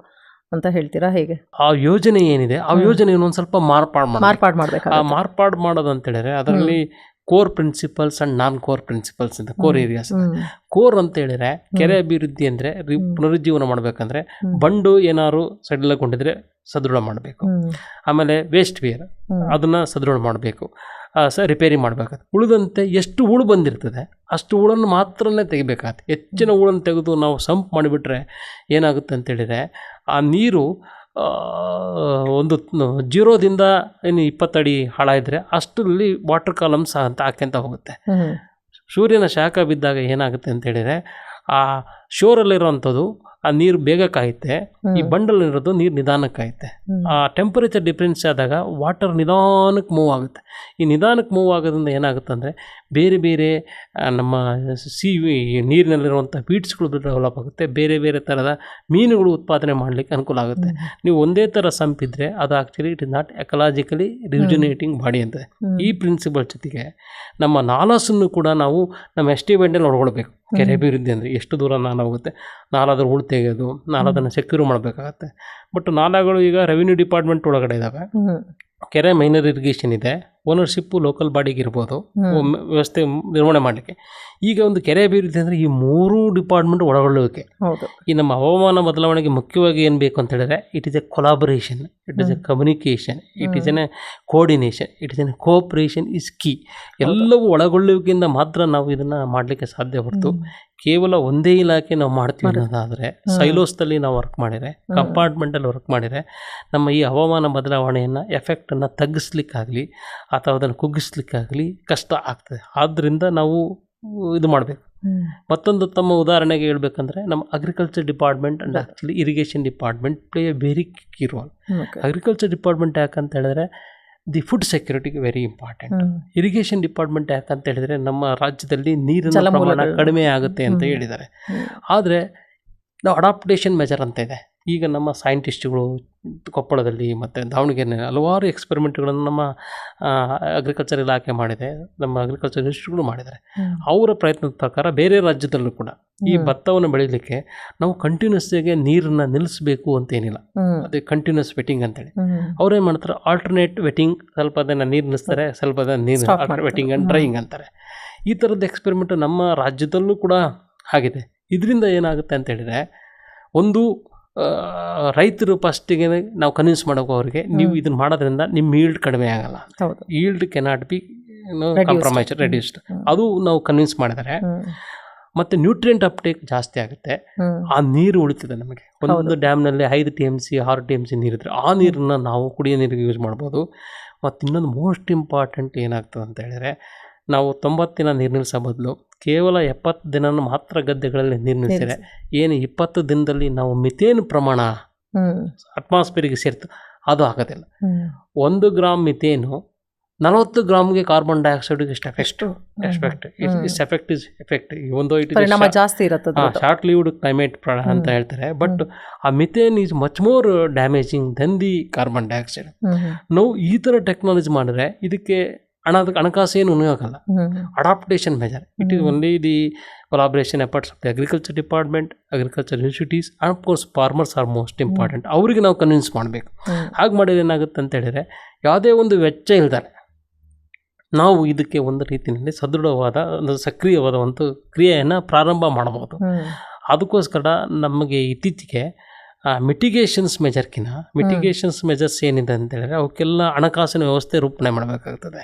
ಅಂತ ಹೇಳ್ತೀರಾ ಹೇಗೆ? ಆ ಯೋಜನೆ ಏನಿದೆ ಆ. ಯೋಜನೆ ಒಂದು ಸ್ವಲ್ಪ ಮಾರ್ಪಾಡು ಮಾರ್ಪಾಡು ಮಾಡ್ಬೇಕು ಆ ಮಾರ್ಪಾಡು ಮಾಡೋದು ಅಂತ ಹೇಳಿದ್ರೆ ಅದರಲ್ಲಿ core principles and non core principles ಅಂತ ಕೋರ್. ಏರಿಯಾಸ್ ಕೋರ್ ಅಂತ ಹೇಳಿದ್ರೆ ಕೆರೆ ಅಭಿವೃದ್ಧಿ ಅಂದ್ರೆ. ಪುನರುಜ್ಜೀವನ ಮಾಡ್ಬೇಕಂದ್ರೆ. ಬಂಡು ಏನಾದ್ರು ಸಡಿಲಗೊಂಡಿದ್ರೆ ಸದೃಢ ಮಾಡಬೇಕು. ಆಮೇಲೆ ವೇಸ್ಟ್ ವೇರ್ ಅದನ್ನ ಸದೃಢ ಮಾಡಬೇಕು. ಸ ರಿಪೇರಿ ಮಾಡಬೇಕಾಗುತ್ತೆ. ಉಳಿದಂತೆ ಎಷ್ಟು ಹೂಳು ಬಂದಿರ್ತದೆ ಅಷ್ಟು ಹುಳನ್ನು ಮಾತ್ರನೇ ತೆಗಿಬೇಕಾಗತ್ತೆ. ಹೆಚ್ಚಿನ ಹೂಳನ್ನು ತೆಗೆದು ನಾವು ಸಂಪ್ ಮಾಡಿಬಿಟ್ರೆ ಏನಾಗುತ್ತೆ ಅಂತೇಳಿದರೆ ಆ ನೀರು ಒಂದು ಜೀರೋದಿಂದ ಏನು ಇಪ್ಪತ್ತಡಿ ಹಾಳ ಇದ್ದರೆ ಅಷ್ಟರಲ್ಲಿ ವಾಟರ್ ಕಾಲಮ್ಸ್ ಅಂತ ಹಾಕ್ಯಂತ ಹೋಗುತ್ತೆ. ಸೂರ್ಯನ ಶಾಖ ಬಿದ್ದಾಗ ಏನಾಗುತ್ತೆ ಅಂತೇಳಿದರೆ ಆ ಶೋರಲ್ಲಿರೋವಂಥದ್ದು ಆ ನೀರು ಬೇಗ ಕಾಯುತ್ತೆ. ಈ ಬಂಡಲ್ ಇರೋದು ನೀರು ನಿಧಾನಕ್ಕೆ ಕಾಯುತ್ತೆ. ಆ ಟೆಂಪರೇಚರ್ ಡಿಫ್ರೆನ್ಸ್ ಆದಾಗ ವಾಟರ್ ನಿಧಾನಕ್ಕೆ ಮೂವ್ ಆಗುತ್ತೆ. ಈ ನಿಧಾನಕ್ಕೆ ಮೂವ್ ಆಗೋದ್ರಿಂದ ಏನಾಗುತ್ತೆ ಅಂದರೆ ಬೇರೆ ಬೇರೆ ನಮ್ಮ ಸಿ ನೀರಿನಲ್ಲಿರುವಂಥ ಬೀಟ್ಸ್ಗಳು ಡೆವಲಪ್ ಆಗುತ್ತೆ. ಬೇರೆ ಬೇರೆ ಥರದ ಮೀನುಗಳು ಉತ್ಪಾದನೆ ಮಾಡಲಿಕ್ಕೆ ಅನುಕೂಲ ಆಗುತ್ತೆ. ನೀವು ಒಂದೇ ಥರ ಸಂಪಿದ್ರೆ ಅದು actually it is not ecologically rejuvenating body ಅಂತ. ಈ ಪ್ರಿನ್ಸಿಪಲ್ ಜೊತೆಗೆ ನಮ್ಮ ನಾಲಸನ್ನು ಕೂಡ ನಾವು ನಮ್ಮ ಎಸ್ಟಿಮೇಟಲ್ಲಿ ನೋಡ್ಕೊಳ್ಬೇಕು. ಕೆರೆ ಅಭಿವೃದ್ಧಿ ಅಂದರೆ ಎಷ್ಟು ದೂರ ನಾಲ ಹೋಗುತ್ತೆ? ನಾಲಾದ್ರ ಹುಳು ತೆಗೆಯೋದು ನಾಲದನ್ನು ಸೆಕ್ಯೂರ್ ಮಾಡಬೇಕಾಗತ್ತೆ. ಬಟ್ ನಾಲಾಗಳು ಈಗ ರೆವಿನ್ಯೂ ಡಿಪಾರ್ಟ್ಮೆಂಟ್ ಒಳಗಡೆ ಇದ್ದಾವೆ ಕೆರೆ ಮೈನರ್ ಇರಿಗೇಷನ್ ಇದೆ. ಓನರ್ಶಿಪ್ಪು ಲೋಕಲ್ ಬಾಡಿಗೆ ಇರ್ಬೋದು. ವ್ಯವಸ್ಥೆ ನಿರ್ವಹಣೆ ಮಾಡಲಿಕ್ಕೆ. ಈಗ ಒಂದು ಕೆರೆ ಅಭಿವೃದ್ಧಿ ಅಂದರೆ ಈ ಮೂರೂ ಡಿಪಾರ್ಟ್ಮೆಂಟ್ ಒಳಗೊಳ್ಳೋಕೆ ಹೌದು. ಈ ನಮ್ಮ ಹವಾಮಾನ ಬದಲಾವಣೆಗೆ ಮುಖ್ಯವಾಗಿ ಏನು ಬೇಕು ಅಂತ ಹೇಳಿದ್ರೆ it is a collaboration it is a communication it is an a coordination it is an cooperation is key ಎಲ್ಲವೂ ಒಳಗೊಳ್ಳುವಿಕೆಯಿಂದ ಮಾತ್ರ ನಾವು ಇದನ್ನು ಮಾಡಲಿಕ್ಕೆ ಸಾಧ್ಯ ಹೊರತು ಕೇವಲ ಒಂದೇ ಇಲಾಖೆ ನಾವು ಮಾಡ್ತೀವಿ. ಅನ್ನೋದಾದರೆ. ಸೈಲೋಸ್ದಲ್ಲಿ ನಾವು ವರ್ಕ್ ಮಾಡಿದರೆ. ಕಂಪಾರ್ಟ್ಮೆಂಟಲ್ಲಿ ವರ್ಕ್ ಮಾಡಿದರೆ ನಮ್ಮ ಈ ಹವಾಮಾನ ಬದಲಾವಣೆಯನ್ನು ಎಫೆಕ್ಟನ್ನು ತಗ್ಗಿಸ್ಲಿಕ್ಕಾಗಲಿ ಅಥವಾ ಅದನ್ನು ಕುಗ್ಗಿಸ್ಲಿಕ್ಕಾಗಲಿ ಕಷ್ಟ ಆಗ್ತದೆ ಆದ್ದರಿಂದ ನಾವು ಇದು ಮಾಡಬೇಕು ಮತ್ತೊಂದು ತಮ್ಮ ಉದಾಹರಣೆಗೆ ಹೇಳ್ಬೇಕಂದ್ರೆ ನಮ್ಮ agriculture department and actually irrigation department play a very key role agriculture department ಯಾಕಂತ ಹೇಳಿದ್ರೆ the food security very important irrigation department ಯಾಕಂತ ಹೇಳಿದ್ರೆ ನಮ್ಮ ರಾಜ್ಯದಲ್ಲಿ ನೀರಿನ. ಪ್ರಮಾಣ ಕಡಿಮೆ ಆಗುತ್ತೆ ಅಂತ ಹೇಳಿದ್ದಾರೆ. ಆದರೆ ನಾವು ಅಡಾಪ್ಟೇಷನ್ ಮೆಜರ್ ಅಂತ ಇದೆ. ಈಗ ನಮ್ಮ ಸೈಂಟಿಸ್ಟ್ಗಳು ಕೊಪ್ಪಳದಲ್ಲಿ ಮತ್ತು ದಾವಣಗೆರೆಯಲ್ಲಿ ಹಲವಾರು ಎಕ್ಸ್ಪೆರಿಮೆಂಟ್ಗಳನ್ನು ನಮ್ಮ ಅಗ್ರಿಕಲ್ಚರ್ ಇಲಾಖೆ ಮಾಡಿದೆ ನಮ್ಮ ಅಗ್ರಿಕಲ್ಚರ್ ಇನ್ಸ್ಟಿಟ್ಯೂಟ್ಗಳು ಮಾಡಿದ್ದಾರೆ. ಅವರ ಪ್ರಯತ್ನದ ಪ್ರಕಾರ ಬೇರೆ ರಾಜ್ಯದಲ್ಲೂ ಕೂಡ ಈ. ಭತ್ತವನ್ನು ಬೆಳೀಲಿಕ್ಕೆ ನಾವು ಕಂಟಿನ್ಯೂಸ್ ಆಗಿ ನೀರನ್ನು ನಿಲ್ಲಿಸಬೇಕು ಅಂತೇನಿಲ್ಲ. ಅದೇ ಕಂಟಿನ್ಯೂಸ್ ವೆಟ್ಟಿಂಗ್ ಅಂತೇಳಿ. ಅವ್ರೇನು ಮಾಡ್ತಾರೆ ಆಲ್ಟರ್ನೇಟ್ ವೆಟ್ಟಿಂಗ್ ಸ್ವಲ್ಪ ಅದನ್ನು ನೀರು ನಿಲ್ಲಿಸ್ತಾರೆ ಸ್ವಲ್ಪ ಅದನ್ನು ನೀರು ವೆಟಿಂಗ್ ಆ್ಯಂಡ್. ಡ್ರೈಯಿಂಗ್ ಅಂತಾರೆ ಈ ಥರದ ಎಕ್ಸ್ಪೆರಿಮೆಂಟ್ ನಮ್ಮ ರಾಜ್ಯದಲ್ಲೂ ಕೂಡ ಆಗಿದೆ ಇದರಿಂದ ಏನಾಗುತ್ತೆ ಅಂತ ಹೇಳಿದರೆ ಒಂದು ರೈತರು ಫಸ್ಟಿಗೆ ನಾವು ಕನ್ವಿನ್ಸ್ ಮಾಡೋಕೆ ಅವ್ರಿಗೆ ನೀವು ಇದನ್ನು ಮಾಡೋದ್ರಿಂದ ನಿಮ್ಮ ಈಲ್ಡ್ ಕಡಿಮೆ ಆಗಲ್ಲ. Yield cannot be. Compromise reduced ಅದು ನಾವು ಕನ್ವಿನ್ಸ್ ಮಾಡಿದರೆ ಮತ್ತೆ ನ್ಯೂಟ್ರಿಯೆಂಟ್ ಅಪ್ಟೇಕ್ ಜಾಸ್ತಿ ಆಗುತ್ತೆ. ಆ ನೀರು ಉಳಿತದೆ ನಮಗೆ. ಒಂದೊಂದು. ಡ್ಯಾಮ್ನಲ್ಲಿ ಐದು ಟಿ ಎಂ ಸಿ ಆರು ಟಿ ಎಂ ಸಿ ನೀರಿದ್ರೆ ಆ ನೀರನ್ನು ನಾವು ಕುಡಿಯೋ ನೀರಿಗೆ ಯೂಸ್ ಮಾಡ್ಬೋದು. ಮತ್ತು ಇನ್ನೊಂದು ಮೋಸ್ಟ್ ಇಂಪಾರ್ಟೆಂಟ್ ಏನಾಗ್ತದೆ ಅಂತ ಹೇಳಿದ್ರೆ ನಾವು ತೊಂಬತ್ತು ದಿನ ನೀರು ನಿಲ್ಲಿಸೋ ಬದಲು ಕೇವಲ ಎಪ್ಪತ್ತು ದಿನ ಮಾತ್ರ ಗದ್ದೆಗಳಲ್ಲಿ ನೀರು ನಿಲ್ಲಿಸಿದ್ರೆ ಏನು ಇಪ್ಪತ್ತು ದಿನದಲ್ಲಿ ನಾವು ಮಿಥೇನ್ ಪ್ರಮಾಣ ಅಟ್ಮಾಸ್ಫಿಯರ್ಗೆ ಸೇರ್ತು ಅದು ಆಗೋದಿಲ್ಲ. ಒಂದು ಗ್ರಾಮ್ ಮಿಥೇನು ನಲವತ್ತು ಗ್ರಾಮ್ಗೆ ಕಾರ್ಬನ್ ಡೈಆಕ್ಸೈಡ್ಗೆ ಇಷ್ಟು effect. Effect. Is effect is effect ಒಂದು ಇಟ್ ಜಾಸ್ತಿ ಇರುತ್ತೆ. ಶಾರ್ಟ್ ಲೀವ್ಡ್ ಕ್ಲೈಮೇಟ್ ಅಂತ ಹೇಳ್ತಾರೆ. ಬಟ್ ಆ methane is much more damaging than the carbon dioxide. ನಾವು ಈ ಥರ ಟೆಕ್ನಾಲಜಿ ಮಾಡಿದ್ರೆ ಇದಕ್ಕೆ ಹಣಕಾಸು ಏನು ಉಪಯೋಗಲ್ಲ adaptation measure it is. Only the collaboration efforts of the agriculture department agriculture institutes and of course farmers are most important ಅವರಿಗೆ ನಾವು convince ಮಾಡಬೇಕು. ಹಾಗೆ ಮಾಡಿದ್ರೆ ಏನಾಗುತ್ತೆ ಅಂತ ಹೇಳಿದ್ರೆ ಯಾವುದೇ ಒಂದು ವೆಚ್ಚ ಇಲ್ದಾರೆ ನಾವು ಇದಕ್ಕೆ ಒಂದು ರೀತಿಯಲ್ಲಿ ಸದೃಢವಾದ ಒಂದು ಸಕ್ರಿಯವಾದ ಒಂದು ಕ್ರಿಯೆಯನ್ನು ಪ್ರಾರಂಭ ಮಾಡಬಹುದು ಅದಕ್ಕೋಸ್ಕರ ನಮಗೆ ಇತ್ತೀಚೆಗೆ ಮಿಟಿಗೇಷನ್ಸ್ ಮೆಜರ್ಕಿನ ಮಿಟಿಗೇಷನ್ಸ್ ಮೆಜರ್ಸ್ ಏನಿದೆ ಅಂತ ಹೇಳಿದ್ರೆ ಅವಕ್ಕೆಲ್ಲ ಹಣಕಾಸಿನ ವ್ಯವಸ್ಥೆ ರೂಪಣೆ ಮಾಡಬೇಕಾಗ್ತದೆ.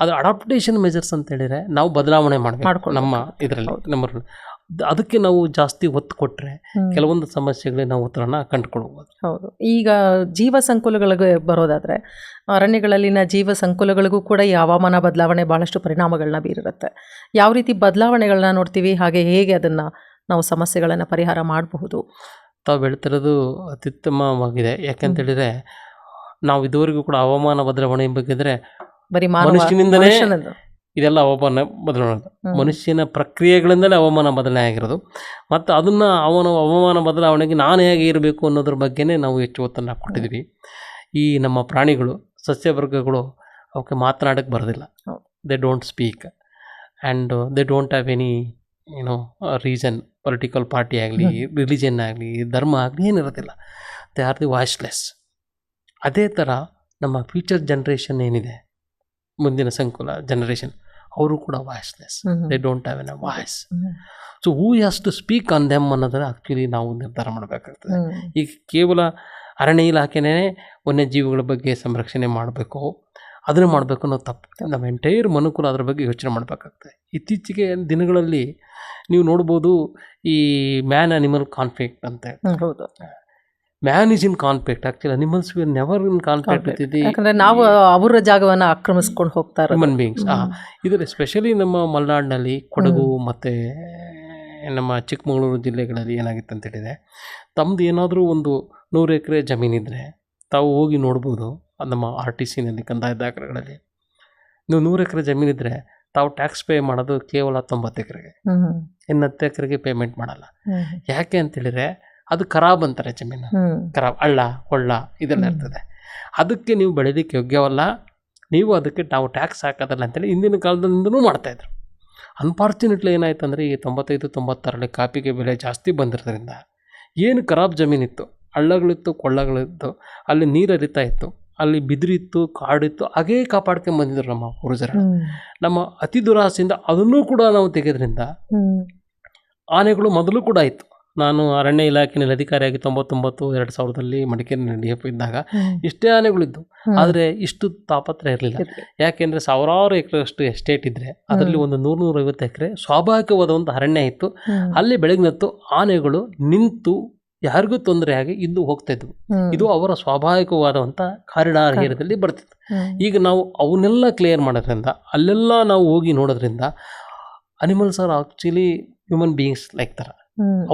ಅದು ಅಡಾಪ್ಟೇಷನ್ ಮೆಜರ್ಸ್ ಅಂತ ಹೇಳಿದ್ರೆ ನಾವು ಬದಲಾವಣೆ ಮಾಡಬೇಕು. ನಮ್ಮ ಇದರಲ್ಲಿ ನಮ್ಮ ಅದಕ್ಕೆ ನಾವು ಜಾಸ್ತಿ ಒತ್ತು ಕೊಟ್ಟರೆ. ಕೆಲವೊಂದು ಸಮಸ್ಯೆಗಳಿಗೆ ನಾವು ಉತ್ತರನ ಕಂಡುಕೊಳ್ಬೋದು ಹೌದು. ಈಗ ಜೀವ ಸಂಕುಲಗಳಿಗೆ ಬರೋದಾದರೆ ಅರಣ್ಯಗಳಲ್ಲಿನ ಜೀವ ಸಂಕುಲಗಳಿಗೂ ಕೂಡ ಈ ಹವಾಮಾನ ಬದಲಾವಣೆ ಭಾಳಷ್ಟು ಪರಿಣಾಮಗಳನ್ನ ಬೀರಿರುತ್ತೆ. ಯಾವ ರೀತಿ ಬದಲಾವಣೆಗಳನ್ನ ನೋಡ್ತೀವಿ ಹಾಗೆ ಹೇಗೆ ಅದನ್ನು ನಾವು ಸಮಸ್ಯೆಗಳನ್ನು ಪರಿಹಾರ ಮಾಡಬಹುದು? ತಾವು ಬೆಳೀತಿರೋದು ಅತ್ಯುತ್ತಮವಾಗಿದೆ. ಯಾಕೆಂತ ಹೇಳಿದ್ರೆ ನಾವು ಇದುವರೆಗೂ ಕೂಡ ಹವಾಮಾನ ಬದಲಾವಣೆ ಬೇಕಿದ್ರೆ ಬರೀ ಮನುಷ್ಯನಿಂದನೇ ಇದೆಲ್ಲ ಹವಾಮಾನ ಬದಲಾವಣೆ. ಮನುಷ್ಯನ ಪ್ರಕ್ರಿಯೆಗಳಿಂದಲೇ ಹವಾಮಾನ ಬದಲಾವಣೆ ಆಗಿರೋದು. ಮತ್ತು ಅದನ್ನು ಅವನು ಹವಾಮಾನ ಬದಲಾವಣೆಗೆ ನಾನು ಹೇಗೆ ಇರಬೇಕು ಅನ್ನೋದ್ರ ಬಗ್ಗೆನೇ ನಾವು ಹೆಚ್ಚು ಒತ್ತನ್ನು ಕೊಟ್ಟಿದ್ದೀವಿ ಈ ನಮ್ಮ ಪ್ರಾಣಿಗಳು ಸಸ್ಯವರ್ಗಗಳು ಅವಕ್ಕೆ ಮಾತನಾಡಕ್ಕೆ ಬರೋದಿಲ್ಲ. They don't speak and they don't have any ಏನೋ ರೀಸನ್ ಪೊಲಿಟಿಕಲ್ ಪಾರ್ಟಿ ಆಗಲಿ ರಿಲಿಜನ್ ಆಗಲಿ ಧರ್ಮ ಆಗಲಿ ಏನಿರೋದಿಲ್ಲ. ದೇ ಆರ್ ದಿ ವಾಯ್ಸ್ಲೆಸ್ ಅದೇ ಥರ ನಮ್ಮ ಫ್ಯೂಚರ್ ಜನ್ರೇಷನ್ ಏನಿದೆ ಮುಂದಿನ ಸಂಕುಲ ಜನ್ರೇಷನ್ ಅವರು ಕೂಡ voiceless they don't have an a voice. So who has to speak on them ಅನ್ನೋದನ್ನು ಆ್ಯಕ್ಚುಲಿ ನಾವು ನಿರ್ಧಾರ ಮಾಡಬೇಕಾಗ್ತದೆ. ಈಗ ಕೇವಲ ಅರಣ್ಯ ಇಲಾಖೆನೇ ವನ್ಯಜೀವಿಗಳ ಬಗ್ಗೆ ಸಂರಕ್ಷಣೆ ಮಾಡಬೇಕು ಅದನ್ನು ಮಾಡಬೇಕು ಅನ್ನೋದು ತಪ್ಪುತ್ತೆ ನಮ್ಮ ಎಂಟೈರ್ ಮನುಕುಲ ಅದ್ರ ಬಗ್ಗೆ ಯೋಚನೆ ಮಾಡಬೇಕಾಗ್ತದೆ ಇತ್ತೀಚೆಗೆ ದಿನಗಳಲ್ಲಿ ನೀವು ನೋಡ್ಬೋದು ಈ ಮ್ಯಾನ್ ಅನಿಮಲ್ ಕಾನ್ಫ್ಲಿಕ್ಟ್ ಅಂತ. ಹೌದು. Man is in conflict actually animals were never in conflict. With ಯಾಕಂದ್ರೆ ನಾವು ಅವರ ಜಾಗವನ್ನು ಆಕ್ರಮಿಸ್ಕೊಂಡು ಹೋಗ್ತಾ ಇರೋದು. Human beings. ಇದರ ಸ್ಪೆಷಲಿ ನಮ್ಮ ಮಲೆನಾಡಿನಲ್ಲಿ ಕೊಡಗು ಮತ್ತು ನಮ್ಮ ಚಿಕ್ಕಮಗಳೂರು ಜಿಲ್ಲೆಗಳಲ್ಲಿ ಏನಾಗಿತ್ತು ಅಂತ ಹೇಳಿದ್ರೆ ತಮ್ಮದು ಏನಾದರೂ ಒಂದು ನೂರು ಎಕರೆ ಜಮೀನಿದ್ರೆ ತಾವು ಹೋಗಿ ನೋಡ್ಬೋದು. ನಮ್ಮ ಆರ್ ಟಿ ಸಿನಲ್ಲಿ ಕಂದಾಯ ದಾಖಲೆಗಳಲ್ಲಿ. ನೀವು ನೂರು ಎಕರೆ ಜಮೀನಿದ್ರೆ ತಾವು ಟ್ಯಾಕ್ಸ್ ಪೇ ಮಾಡೋದು ಕೇವಲ ತೊಂಬತ್ತು ಎಕರೆಗೆ. ಇನ್ನು ಹತ್ತು ಎಕರೆಗೆ ಪೇಮೆಂಟ್ ಮಾಡಲ್ಲ. ಯಾಕೆ ಅಂತೇಳಿದರೆ ಅದು ಖರಾಬ್ ಅಂತಾರೆ ಜಮೀನು. ಖರಾಬ್ ಹಳ್ಳ ಕೊಳ್ಳ ಇದೆಲ್ಲ ಇರ್ತದೆ. ಅದಕ್ಕೆ ನೀವು ಬೆಳೆಯೋದಕ್ಕೆ ಯೋಗ್ಯವಲ್ಲ. ನೀವು ಅದಕ್ಕೆ ನಾವು ಟ್ಯಾಕ್ಸ್ ಹಾಕೋದಲ್ಲ ಅಂತೇಳಿ ಹಿಂದಿನ ಕಾಲದಿಂದನೂ ಮಾಡ್ತಾಯಿದ್ರು ಅನ್ಫಾರ್ಚುನೇಟ್ಲಿ ಏನಾಯ್ತು ಅಂದರೆ ಈ ತೊಂಬತ್ತೈದು ತೊಂಬತ್ತಾರರಲ್ಲಿ ಕಾಪಿಗೆ ಬೆಲೆ ಜಾಸ್ತಿ ಬಂದಿರೋದ್ರಿಂದ ಏನು ಖರಾಬ್ ಜಮೀನಿತ್ತು? ಹಳ್ಳಗಳಿತ್ತು ಕೊಳ್ಳಗಳಿತ್ತು ಅಲ್ಲಿ ನೀರು ಹರಿತಾ ಇತ್ತು. ಅಲ್ಲಿ ಬಿದಿರಿತ್ತು ಕಾಡಿತ್ತು ಹಾಗೇ ಕಾಪಾಡ್ಕೊಂಡು ಬಂದಿದ್ರು ನಮ್ಮ ಪೂರ್ವಜರು ನಮ್ಮ ಅತಿ ದುರಾಸೆಯಿಂದ ಅದನ್ನೂ ಕೂಡ ನಾವು ತೆಗೆದ್ರಿಂದ ಆನೆಗಳು ಮೊದಲು ಕೂಡ ಇತ್ತು ನಾನು ಅರಣ್ಯ ಇಲಾಖೆಯಲ್ಲಿ ಅಧಿಕಾರಿಯಾಗಿ ತೊಂಬತ್ತೊಂಬತ್ತು ಎರಡು ಸಾವಿರದಲ್ಲಿ ಮಡಿಕೇರಿ ಡಿ ಎಫ್ ಇದ್ದಾಗ. ಇಷ್ಟೇ ಆನೆಗಳಿದ್ದು ಆದರೆ ಇಷ್ಟು ತಾಪತ್ರ ಇರಲಿಲ್ಲ. ಇರ್ಲಿ. ಯಾಕೆಂದರೆ ಸಾವಿರಾರು ಎಕರೆಯಷ್ಟು ಎಸ್ಟೇಟ್ ಇದ್ದರೆ ಅದರಲ್ಲಿ ಒಂದು ನೂರು ನೂರೈವತ್ತು ಎಕರೆ ಸ್ವಾಭಾವಿಕವಾದ ಒಂದು ಅರಣ್ಯ ಇತ್ತು. ಅಲ್ಲಿ ಬೆಳಗಿನ ಆನೆಗಳು ನಿಂತು ಯಾರಿಗೂ ತೊಂದರೆ ಆಗಿ ಇದ್ದು ಹೋಗ್ತಾ ಇದ್ವು. ಇದು ಅವರ ಸ್ವಾಭಾವಿಕವಾದಂಥ ಕಾರಿಡಾರ್ ಬರ್ತಿತ್ತು. ಈಗ ನಾವು ಅವನ್ನೆಲ್ಲ ಕ್ಲಿಯರ್ ಮಾಡೋದ್ರಿಂದ ಅಲ್ಲೆಲ್ಲ ನಾವು ಹೋಗಿ ನೋಡೋದ್ರಿಂದ animals are actually human beings like ಥರ.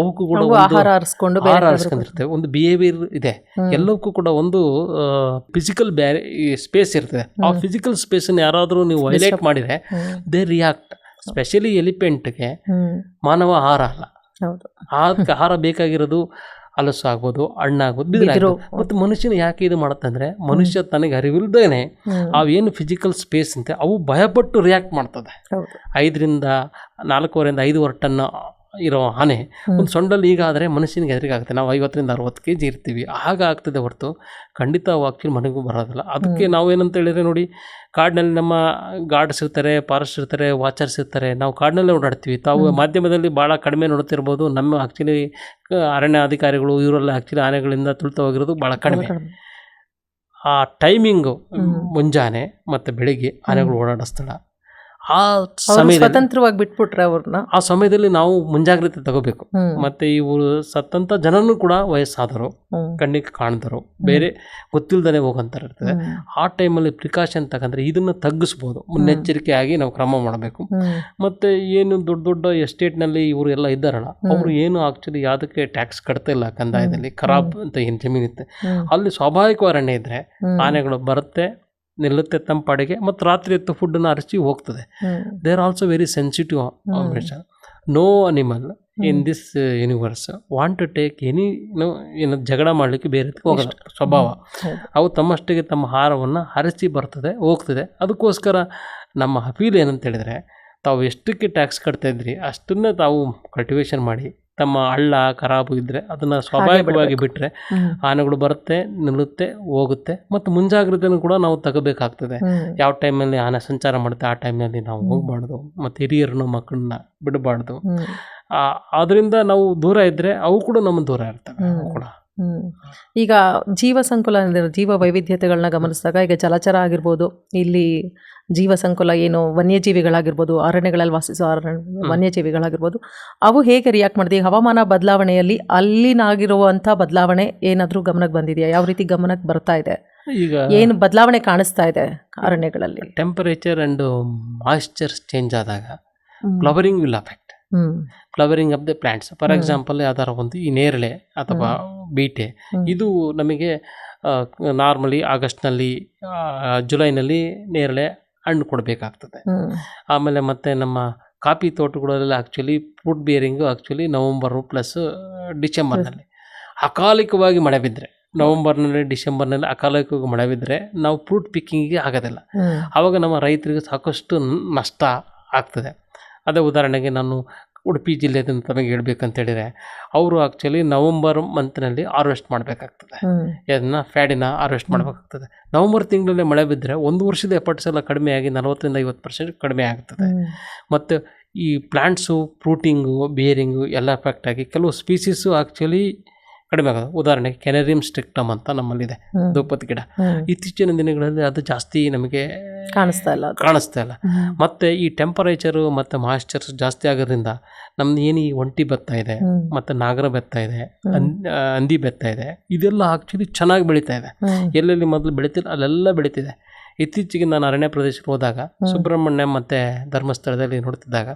ಅವಕ್ಕೂ ಕೂಡ ಆಹಾರ ಆರಿಸ್ಕೊಂಡು ಬೇರೆ ಆಹಾರ ಕಡೆ ಒಂದು ಬಿಹೇವಿಯರ್ ಇದೆ. ಎಲ್ಲಕ್ಕೂ ಕೂಡ ಒಂದು ಫಿಸಿಕಲ್ ಬ್ಯಾರಿ ಸ್ಪೇಸ್ ಇರ್ತದೆ. ಆ ಫಿಸಿಕಲ್ ಸ್ಪೇಸನ್ನು ಯಾರಾದರೂ ನೀವು ವೈಲೇಟ್ ಮಾಡಿದರೆ ದೇ ರಿಯಾಕ್ಟ್ ಸ್ಪೆಷಲಿ ಎಲಿಫೆಂಟ್ಗೆ. ಮಾನವ ಆಹಾರ ಅಲ್ಲ. ಆಹಾರ ಬೇಕಾಗಿರೋದು ಹಲಸು ಆಗ್ಬೋದು ಹಣ್ಣಾಗ್ಬೋದು ಬಿದಿರು. ಮತ್ತು ಮನುಷ್ಯನ ಯಾಕೆ ಇದು ಮಾಡುತ್ತಂದ್ರೆ ಮನುಷ್ಯ ತನಗೆ ಅರಿವಿಲ್ದೇನೆ. ಅವೇನು ಫಿಸಿಕಲ್ ಸ್ಪೇಸ್ ಅಂತೆ ಅವು ಭಯಪಟ್ಟು ರಿಯಾಕ್ಟ್ ಮಾಡ್ತದೆ ಐದರಿಂದ ನಾಲ್ಕೂವರೆಯಿಂದ ಐದುವರೆ ಟನ್ ಇರೋ ಆನೆ. ಒಂದು ಸೊಂಡಲ್ಲಿ ಈಗ ಆದರೆ ಮನುಷ್ಯನಿಗೆ ಹೆದರಿಕೆ ಆಗುತ್ತೆ ನಾವು ಐವತ್ತರಿಂದ ಅರವತ್ತು ಕೆ ಜಿ ಇರ್ತೀವಿ. ಆಗ ಆಗ್ತದೆ ಹೊರತು ಖಂಡಿತ ವಾಕಿಲ್ ಮನೆಗೂ ಬರೋದಿಲ್ಲ. ಅದಕ್ಕೆ ನಾವು ಏನಂತ ಹೇಳಿದ್ರೆ ನೋಡಿ ಕಾಡಿನಲ್ಲಿ ನಮ್ಮ ಗಾರ್ಡ್ಸ್ ಇರ್ತಾರೆ ಪಾರೆಸ್ಟ್ ಇರ್ತಾರೆ ವಾಚರ್ಸ್ ಇರ್ತಾರೆ. ನಾವು ಕಾಡಿನಲ್ಲೇ ಓಡಾಡ್ತೀವಿ. ತಾವು ಮಾಧ್ಯಮದಲ್ಲಿ ಭಾಳ ಕಡಿಮೆ ನೋಡ್ತಿರ್ಬೋದು ನಮ್ಮ ಆ್ಯಕ್ಚುಲಿ ಅರಣ್ಯ ಅಧಿಕಾರಿಗಳು ಇವರೆಲ್ಲ ಆ್ಯಕ್ಚುಲಿ ಆನೆಗಳಿಂದ ತುಳಿತ ಹೋಗಿರೋದು ಭಾಳ ಕಡಿಮೆ. ಆ ಟೈಮಿಂಗು ಮುಂಜಾನೆ ಮತ್ತು ಬೆಳಿಗ್ಗೆ ಆನೆಗಳು ಓಡಾಡೋ ಸ್ಥಳ. ಆ ಸಮಯ ಸಮಯದಲ್ಲಿ ಸ್ವತಂತ್ರವಾಗಿ ಬಿಟ್ಬಿಟ್ರೆ ಅವ್ರನ್ನ. ಆ ಸಮಯದಲ್ಲಿ ನಾವು ಮುಂಜಾಗ್ರತೆ ತಗೋಬೇಕು. ಮತ್ತೆ ಇವರು ಸತ್ತಂತ ಜನರನ್ನು ಕೂಡ ವಯಸ್ಸಾದರು ಕಣ್ಣಿಗೆ ಕಾಣದರು ಬೇರೆ ಗೊತ್ತಿಲ್ದೇ ಹೋಗಂತಾರೆ ಇರ್ತದೆ. ಆ ಟೈಮಲ್ಲಿ ಪ್ರಿಕಾಷನ್ ತಗೊಂಡ್ರೆ ಇದನ್ನ ತಗ್ಗಿಸ್ಬೋದು. ಮುನ್ನೆಚ್ಚರಿಕೆಯಾಗಿ ನಾವು ಕ್ರಮ ಮಾಡಬೇಕು. ಮತ್ತೆ ಏನು ದೊಡ್ಡ ದೊಡ್ಡ ಎಸ್ಟೇಟ್ನಲ್ಲಿ ಇವರು ಎಲ್ಲ ಇದ್ದಾರಲ್ಲ ಅವರು ಏನು ಆಕ್ಚುಲಿ ಯಾವುದಕ್ಕೆ ಟ್ಯಾಕ್ಸ್ ಕಟ್ತಾ ಇಲ್ಲ ಕಂದಾಯದಲ್ಲಿ ಖರಾಬ್ ಅಂತ ಏನು ಜಮೀನಿತ್ತೆ ಅಲ್ಲಿ ಸ್ವಾಭಾವಿಕ ಅರಣ್ಯ ಇದ್ರೆ ಆನೆಗಳು ಬರುತ್ತೆ ನಿಲ್ಲುತ್ತೆ ತಮ್ಮ ಪಾಡಿಗೆ ಮತ್ತು ರಾತ್ರಿ ಹೊತ್ತು ಫುಡ್ಡನ್ನು ಅರಿಸಿ ಹೋಗ್ತದೆ. They are also very sensitive no animal in this universe want to take any ಏನು ಜಗಳ ಮಾಡಲಿಕ್ಕೆ ಬೇರೆ ಹೋಗಲ್ಲ. ಸ್ವಭಾವ. ಅವು ತಮ್ಮಷ್ಟಿಗೆ ತಮ್ಮ ಆಹಾರವನ್ನು ಹರಿಸಿ ಬರ್ತದೆ ಹೋಗ್ತದೆ. ಅದಕ್ಕೋಸ್ಕರ ನಮ್ಮ ಅಪೀಲ್ ಏನಂತ ಹೇಳಿದರೆ ತಾವು ಎಷ್ಟಕ್ಕೆ ಟ್ಯಾಕ್ಸ್ ಕಟ್ತಾಯಿದ್ರಿ ಅಷ್ಟನ್ನೇ ತಾವು ಕಲ್ಟಿವೇಷನ್ ಮಾಡಿ ತಮ್ಮ ಹಳ್ಳ ಖರಾಬು ಇದ್ದರೆ ಅದನ್ನು ಸ್ವಾಭಾವಿಕವಾಗಿ ಬಿಟ್ಟರೆ. ಆನೆಗಳು ಬರುತ್ತೆ ನಿಲ್ಲುತ್ತೆ ಹೋಗುತ್ತೆ ಮತ್ತು ಮುಂಜಾಗ್ರತೆಯನ್ನು ಕೂಡ ನಾವು ತಗೋಬೇಕಾಗ್ತದೆ. ಯಾವ ಟೈಮಲ್ಲಿ ಆನೆ ಸಂಚಾರ ಮಾಡುತ್ತೆ ಆ ಟೈಮ್ನಲ್ಲಿ ನಾವು ಹೋಗಬಾರ್ದು ಮತ್ತು ಹಿರಿಯರನ್ನು ಮಕ್ಕಳನ್ನ ಬಿಡಬಾರ್ದು. ಅದರಿಂದ ನಾವು ದೂರ ಇದ್ದರೆ ಅವು ಕೂಡ ನಮ್ಮ ದೂರ ಇರ್ತವೆ ಕೂಡ. ಈಗ ಜೀವ ಸಂಕುಲ ಅಂದ್ರೆ ಜೀವ ವೈವಿಧ್ಯತೆಗಳನ್ನ ಗಮನಿಸಿದಾಗ ಈಗ ಜಲಚರ ಆಗಿರ್ಬೋದು ಇಲ್ಲಿ ಜೀವ ಸಂಕುಲ ಏನು ವನ್ಯಜೀವಿಗಳಾಗಿರ್ಬೋದು ಅರಣ್ಯಗಳಲ್ಲಿ ವಾಸಿಸುವ ಅರಣ್ಯ ವನ್ಯಜೀವಿಗಳಾಗಿರ್ಬೋದು ಅವು ಹೇಗೆ ರಿಯಾಕ್ಟ್ ಮಾಡಿದೆ ಈ ಹವಾಮಾನ ಬದಲಾವಣೆಯಲ್ಲಿ ಅಲ್ಲಿನಾಗಿರುವಂಥ ಬದಲಾವಣೆ ಏನಾದರೂ ಗಮನಕ್ಕೆ ಬಂದಿದೆಯಾ? ಯಾವ ರೀತಿ ಗಮನಕ್ಕೆ ಬರ್ತಾ ಇದೆ? ಈಗ ಏನು ಬದಲಾವಣೆ ಕಾಣಿಸ್ತಾ ಇದೆ ಅರಣ್ಯಗಳಲ್ಲಿ? ಟೆಂಪರೇಚರ್ ಅಂಡ್ ಮಾಯಿಶ್ಚರ್ ಚೇಂಜ್ ಆದಾಗ. Flowering will affect flowering of the plants for example ಯಾವ್ದಾರ ಒಂದು ಈ ನೇರಳೆ ಅಥವಾ ಬೀಟೆ. ಇದು ನಮಗೆ ನಾರ್ಮಲಿ ಆಗಸ್ಟ್ನಲ್ಲಿ ಜುಲೈನಲ್ಲಿ ನೇರಳೆ ಹಣ್ಣು ಕೊಡಬೇಕಾಗ್ತದೆ. ಆಮೇಲೆ ಮತ್ತೆ ನಮ್ಮ ಕಾಫಿ ತೋಟಗಳಲ್ಲಿ actually fruit bearing actually November plus ಡಿಸೆಂಬರ್ನಲ್ಲಿ ಅಕಾಲಿಕವಾಗಿ ಮಳೆ ಬಿದ್ದರೆ ನವಂಬರ್ನಲ್ಲಿ ಡಿಸೆಂಬರ್ನಲ್ಲಿ ಅಕಾಲಿಕವಾಗಿ ಮಳೆ ಬಿದ್ದರೆ ನಾವು ಫ್ರೂಟ್ ಪಿಕ್ಕಿಂಗಿಗೆ ಆಗೋದಿಲ್ಲ. ಆವಾಗ ನಮ್ಮ ರೈತರಿಗೆ ಸಾಕಷ್ಟು ನಷ್ಟ ಆಗ್ತದೆ. ಅದೇ ಉದಾಹರಣೆಗೆ ನಾನು ಉಡುಪಿ ಜಿಲ್ಲೆಯಿಂದ ತಮಗೆ ಹೇಳ್ಬೇಕಂತ ಹೇಳಿದರೆ ಅವರು ಆ್ಯಕ್ಚುಲಿ ನವಂಬರ್ ಮಂತ್ನಲ್ಲಿ ಹಾರ್ವೆಸ್ಟ್ ಮಾಡಬೇಕಾಗ್ತದೆ. ಇದನ್ನು ಅದನ್ನು ಫ್ಯಾಡಿನ ಹಾರ್ವೆಸ್ಟ್ ಮಾಡಬೇಕಾಗ್ತದೆ. ನವಂಬರ್ ತಿಂಗಳಲ್ಲಿ ಮಳೆ ಬಿದ್ದರೆ ಒಂದು ವರ್ಷದ ಎಫರ್ಟ್ಸ್ ಎಲ್ಲ ಕಡಿಮೆಯಾಗಿ ನಲವತ್ತರಿಂದ ಐವತ್ತು ಪರ್ಸೆಂಟ್ ಕಡಿಮೆ ಆಗ್ತದೆ. ಮತ್ತು ಈ ಪ್ಲ್ಯಾಂಟ್ಸು ಫ್ರೂಟಿಂಗು ಬಿಯರಿಂಗು ಎಲ್ಲ ಎಫೆಕ್ಟ್ ಆಗಿ ಕೆಲವು ಸ್ಪೀಸೀಸು ಆ್ಯಕ್ಚುಲಿ ಕಡಿಮೆ ಆಗೋದು ಉದಾಹರಣೆಗೆ ಕೆನರಿಯಂ ಸ್ಟ್ರಿಕ್ಟಮ್ ಅಂತ ನಮ್ಮಲ್ಲಿದೆ. ದುಪ್ಪತ್ತು ಗಿಡ. ಇತ್ತೀಚಿನ ದಿನಗಳಲ್ಲಿ ಅದು ಜಾಸ್ತಿ ನಮಗೆ ಕಾಣಿಸ್ತಾ ಇಲ್ಲ. ಕಾಣಿಸ್ತಾ ಇಲ್ಲ. ಮತ್ತೆ ಈ ಟೆಂಪರೇಚರು ಮತ್ತೆ ಮಾಯಿಶ್ಚರ್ಸ್ ಜಾಸ್ತಿ ಆಗೋದ್ರಿಂದ ನಮ್ದು ಏನು ಈ ಒಂಟಿ ಬೆತ್ತ ಇದೆ ಮತ್ತೆ ನಾಗರ ಬೆತ್ತ ಇದೆ ಹಂದಿ ಬೆತ್ತ ಇದೆ. ಇದೆಲ್ಲ ಆಕ್ಚುಲಿ ಚೆನ್ನಾಗಿ ಬೆಳೀತಾ ಇದೆ. ಎಲ್ಲೆಲ್ಲಿ ಮೊದಲು ಬೆಳೀತಿಲ್ಲ ಅಲ್ಲೆಲ್ಲ ಬೆಳೀತಿದೆ. ಇತ್ತೀಚೆಗೆ ನಾನು ಅರಣ್ಯ ಪ್ರದೇಶಕ್ಕೆ ಹೋದಾಗ ಸುಬ್ರಹ್ಮಣ್ಯ ಮತ್ತೆ ಧರ್ಮಸ್ಥಳದಲ್ಲಿ ನೋಡ್ತಿದ್ದಾಗ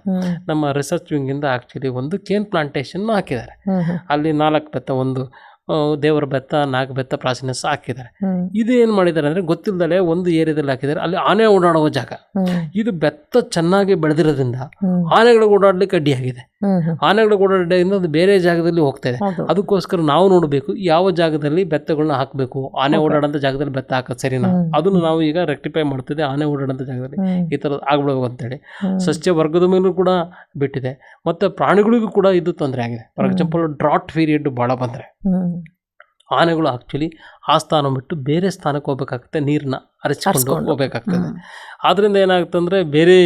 ನಮ್ಮ ರಿಸರ್ಚ್ ವಿಂಗ್ ಇಂದ ಆಕ್ಚುಲಿ ಒಂದು ಕೇನ್ ಪ್ಲಾಂಟೇಶನ್ ಹಾಕಿದ್ದಾರೆ. ಅಲ್ಲಿ ನಾಲ್ಕು ಬೆತ್ತ ಒಂದು ದೇವರ ಬೆತ್ತ ನಾಗ ಬೆತ್ತ ಪ್ರಾಚೀನ ಹಾಕಿದ್ದಾರೆ. ಇದು ಏನು ಮಾಡಿದ್ದಾರೆ ಅಂದರೆ ಗೊತ್ತಿಲ್ಲದಲ್ಲೇ ಒಂದು ಏರಿಯಾದಲ್ಲಿ ಹಾಕಿದ್ದಾರೆ. ಅಲ್ಲಿ ಆನೆ ಓಡಾಡುವ ಜಾಗ. ಇದು ಬೆತ್ತ ಚೆನ್ನಾಗಿ ಬೆಳೆದಿರೋದ್ರಿಂದ. ಆನೆಗಳು ಓಡಾಡ್ಲಿಕ್ಕೆ ಅಡ್ಡಿಯಾಗಿದೆ. ಆನೆಗಳು ಓಡಾಡಿದ್ರಿಂದ ಅದು ಬೇರೆ ಜಾಗದಲ್ಲಿ ಹೋಗ್ತಾ ಇದೆ. ಅದಕ್ಕೋಸ್ಕರ ನಾವು ನೋಡಬೇಕು ಯಾವ ಜಾಗದಲ್ಲಿ ಬೆತ್ತಗಳನ್ನ ಹಾಕಬೇಕು. ಆನೆ ಓಡಾಡೋಂಥ ಜಾಗದಲ್ಲಿ ಬೆತ್ತ ಹಾಕೋದು ಸರಿನಾ. ಅದನ್ನು ನಾವು ಈಗ ರೆಕ್ಟಿಫೈ ಮಾಡ್ತಿದ್ದೆ. ಆನೆ ಓಡಾಡೋಂಥ ಜಾಗದಲ್ಲಿ ಈ ತರ ಆಗ್ಬಿಡ್ಬೇಕು ಅಂತೇಳಿ. ಹೇಳಿ ಸಸ್ಯ ವರ್ಗದ ಮೇಲೂ ಕೂಡ ಬಿಟ್ಟಿದೆ. ಮತ್ತು ಪ್ರಾಣಿಗಳಿಗೂ ಕೂಡ ಇದು ತೊಂದರೆ ಆಗಿದೆ. ಫಾರ್ ಎಕ್ಸಾಂಪಲ್ ಡ್ರಾಟ್ ಪೀರಿಯಡ್ ಭಾಳ ಬಂದರೆ. ಆನೆಗಳು ಆ್ಯಕ್ಚುಲಿ ಆ ಸ್ಥಾನ ಬಿಟ್ಟು ಬೇರೆ ಸ್ಥಾನಕ್ಕೆ ಹೋಗ್ಬೇಕಾಗುತ್ತೆ ನೀರನ್ನ ಅರಚಿಕೊಂಡು. ಹೋಗ್ಬೇಕಾಗ್ತದೆ. ಆದ್ದರಿಂದ ಏನಾಗುತ್ತೆ ಅಂದರೆ ಬೇರೆ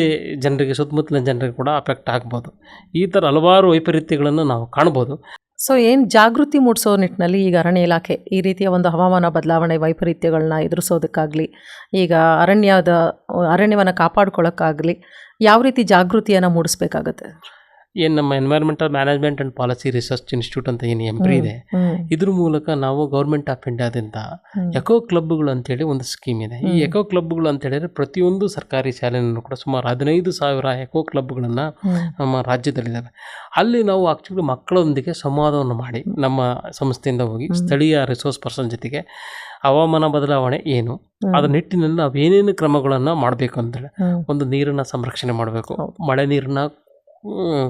ಜನರಿಗೆ ಸುತ್ತಮುತ್ತಲಿನ ಜನರಿಗೆ ಕೂಡ ಅಫೆಕ್ಟ್ ಆಗ್ಬೋದು. ಈ ಥರ ಹಲವಾರು ವೈಪರೀತ್ಯಗಳನ್ನು ನಾವು ಕಾಣ್ಬೋದು. ಸೊ ಏನು ಜಾಗೃತಿ ಮೂಡಿಸೋ ನಿಟ್ಟಿನಲ್ಲಿ ಈಗ ಅರಣ್ಯ ಇಲಾಖೆ ಈ ರೀತಿಯ ಒಂದು ಹವಾಮಾನ ಬದಲಾವಣೆ ವೈಪರೀತ್ಯಗಳನ್ನ ಎದುರಿಸೋದಕ್ಕಾಗಲಿ ಈಗ ಅರಣ್ಯದ ಅರಣ್ಯವನ್ನು ಕಾಪಾಡ್ಕೊಳ್ಳೋಕ್ಕಾಗಲಿ ಯಾವ ರೀತಿ ಜಾಗೃತಿಯನ್ನು ಮೂಡಿಸ್ಬೇಕಾಗತ್ತೆ? ಏನು ನಮ್ಮ environmental management and policy research institute ಅಂತ ಏನು ಎಂಪ್ರಿ ಇದೆ. ಇದ್ರ ಮೂಲಕ ನಾವು ಗೌರ್ಮೆಂಟ್ ಆಫ್ ಇಂಡಿಯಾದಿಂದ. ಎಕೋ ಕ್ಲಬ್ಗಳು ಅಂತೇಳಿ ಒಂದು ಸ್ಕೀಮ್ ಇದೆ ಈ ಎಕೋ ಕ್ಲಬ್ಗಳು ಅಂತ ಹೇಳಿದ್ರೆ ಪ್ರತಿಯೊಂದು ಸರ್ಕಾರಿ ಶಾಲೆಯನ್ನು ಕೂಡ ಸುಮಾರು ಹದಿನೈದು ಸಾವಿರ ಎಕೋ ಕ್ಲಬ್ಗಳನ್ನು. ನಮ್ಮ ರಾಜ್ಯದಲ್ಲಿದ್ದಾವೆ ಅಲ್ಲಿ ನಾವು ಆ್ಯಕ್ಚುಲಿ ಮಕ್ಕಳೊಂದಿಗೆ ಸಂವಾದವನ್ನು ಮಾಡಿ ನಮ್ಮ ಸಂಸ್ಥೆಯಿಂದ ಹೋಗಿ ಸ್ಥಳೀಯ ರಿಸೋರ್ಸ್ ಪರ್ಸನ್ ಜೊತೆಗೆ ಹವಾಮಾನ ಬದಲಾವಣೆ ಏನು. ಅದರ ನಿಟ್ಟಿನಲ್ಲಿ ನಾವು ಏನೇನು ಕ್ರಮಗಳನ್ನು ಮಾಡಬೇಕು ಅಂತೇಳಿ. ಒಂದು ನೀರನ್ನು ಸಂರಕ್ಷಣೆ ಮಾಡಬೇಕು ಮಳೆ ನೀರನ್ನ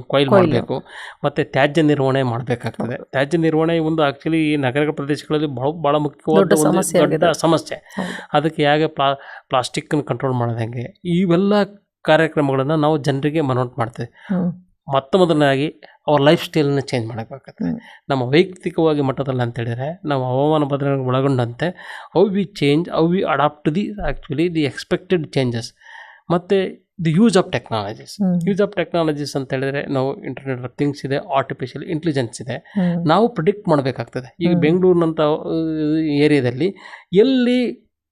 ಕೊಯ್ಲು. ಮಾಡಬೇಕು. ಮತ್ತು ತ್ಯಾಜ್ಯ ನಿರ್ವಹಣೆ ಮಾಡಬೇಕಾಗ್ತದೆ. ತ್ಯಾಜ್ಯ ನಿರ್ವಹಣೆ ಒಂದು ಆ್ಯಕ್ಚುಲಿ ಈ ನಗರ ಪ್ರದೇಶಗಳಲ್ಲಿ ಭಾಳ ಭಾಳ ಮುಖ್ಯವಾದ ದೊಡ್ಡ ಒಂದು ಸಮಸ್ಯೆ ಅದಕ್ಕೆ ಹೇಗೆ ಪ್ಲಾ ಪ್ಲಾಸ್ಟಿಕ್ಕನ್ನು ಕಂಟ್ರೋಲ್ ಮಾಡೋದು ಹೆಂಗೆ? ಇವೆಲ್ಲ ಕಾರ್ಯಕ್ರಮಗಳನ್ನು ನಾವು ಜನರಿಗೆ ಮನೋಟ್ ಮಾಡ್ತೇವೆ. ಮೊತ್ತ ಮೊದಲನೇದಾಗಿ ಅವ್ರ ಲೈಫ್ ಸ್ಟೈಲನ್ನು ಚೇಂಜ್ ಮಾಡಬೇಕಾಗ್ತದೆ. ಹ್ಮ್. ನಮ್ಮ ವೈಯಕ್ತಿಕವಾಗಿ ಮಟ್ಟದಲ್ಲಿ ಅಂತ ಹೇಳಿದರೆ ನಾವು ಹವಾಮಾನ ಬದಲಾವಣೆ ಒಳಗೊಂಡಂತೆ how we change how we adapt the actually the expected changes ಮತ್ತು the use of technologies use of technologies ಅಂತ ಹೇಳಿದ್ರೆ ನಾವು ಇಂಟರ್ನೆಟ್ ಆಫ್ ಥಿಂಗ್ಸ್ ಇದೆ ಆರ್ಟಿಫಿಷಿಯಲ್ ಇಂಟೆಲಿಜೆನ್ಸ್ ಇದೆ. ನಾವು ಪ್ರಿಡಿಕ್ಟ್ ಮಾಡಬೇಕಾಗ್ತದೆ ಈಗ. ಬೆಂಗಳೂರಿನಂಥ ಏರಿಯಾದಲ್ಲಿ ಎಲ್ಲಿ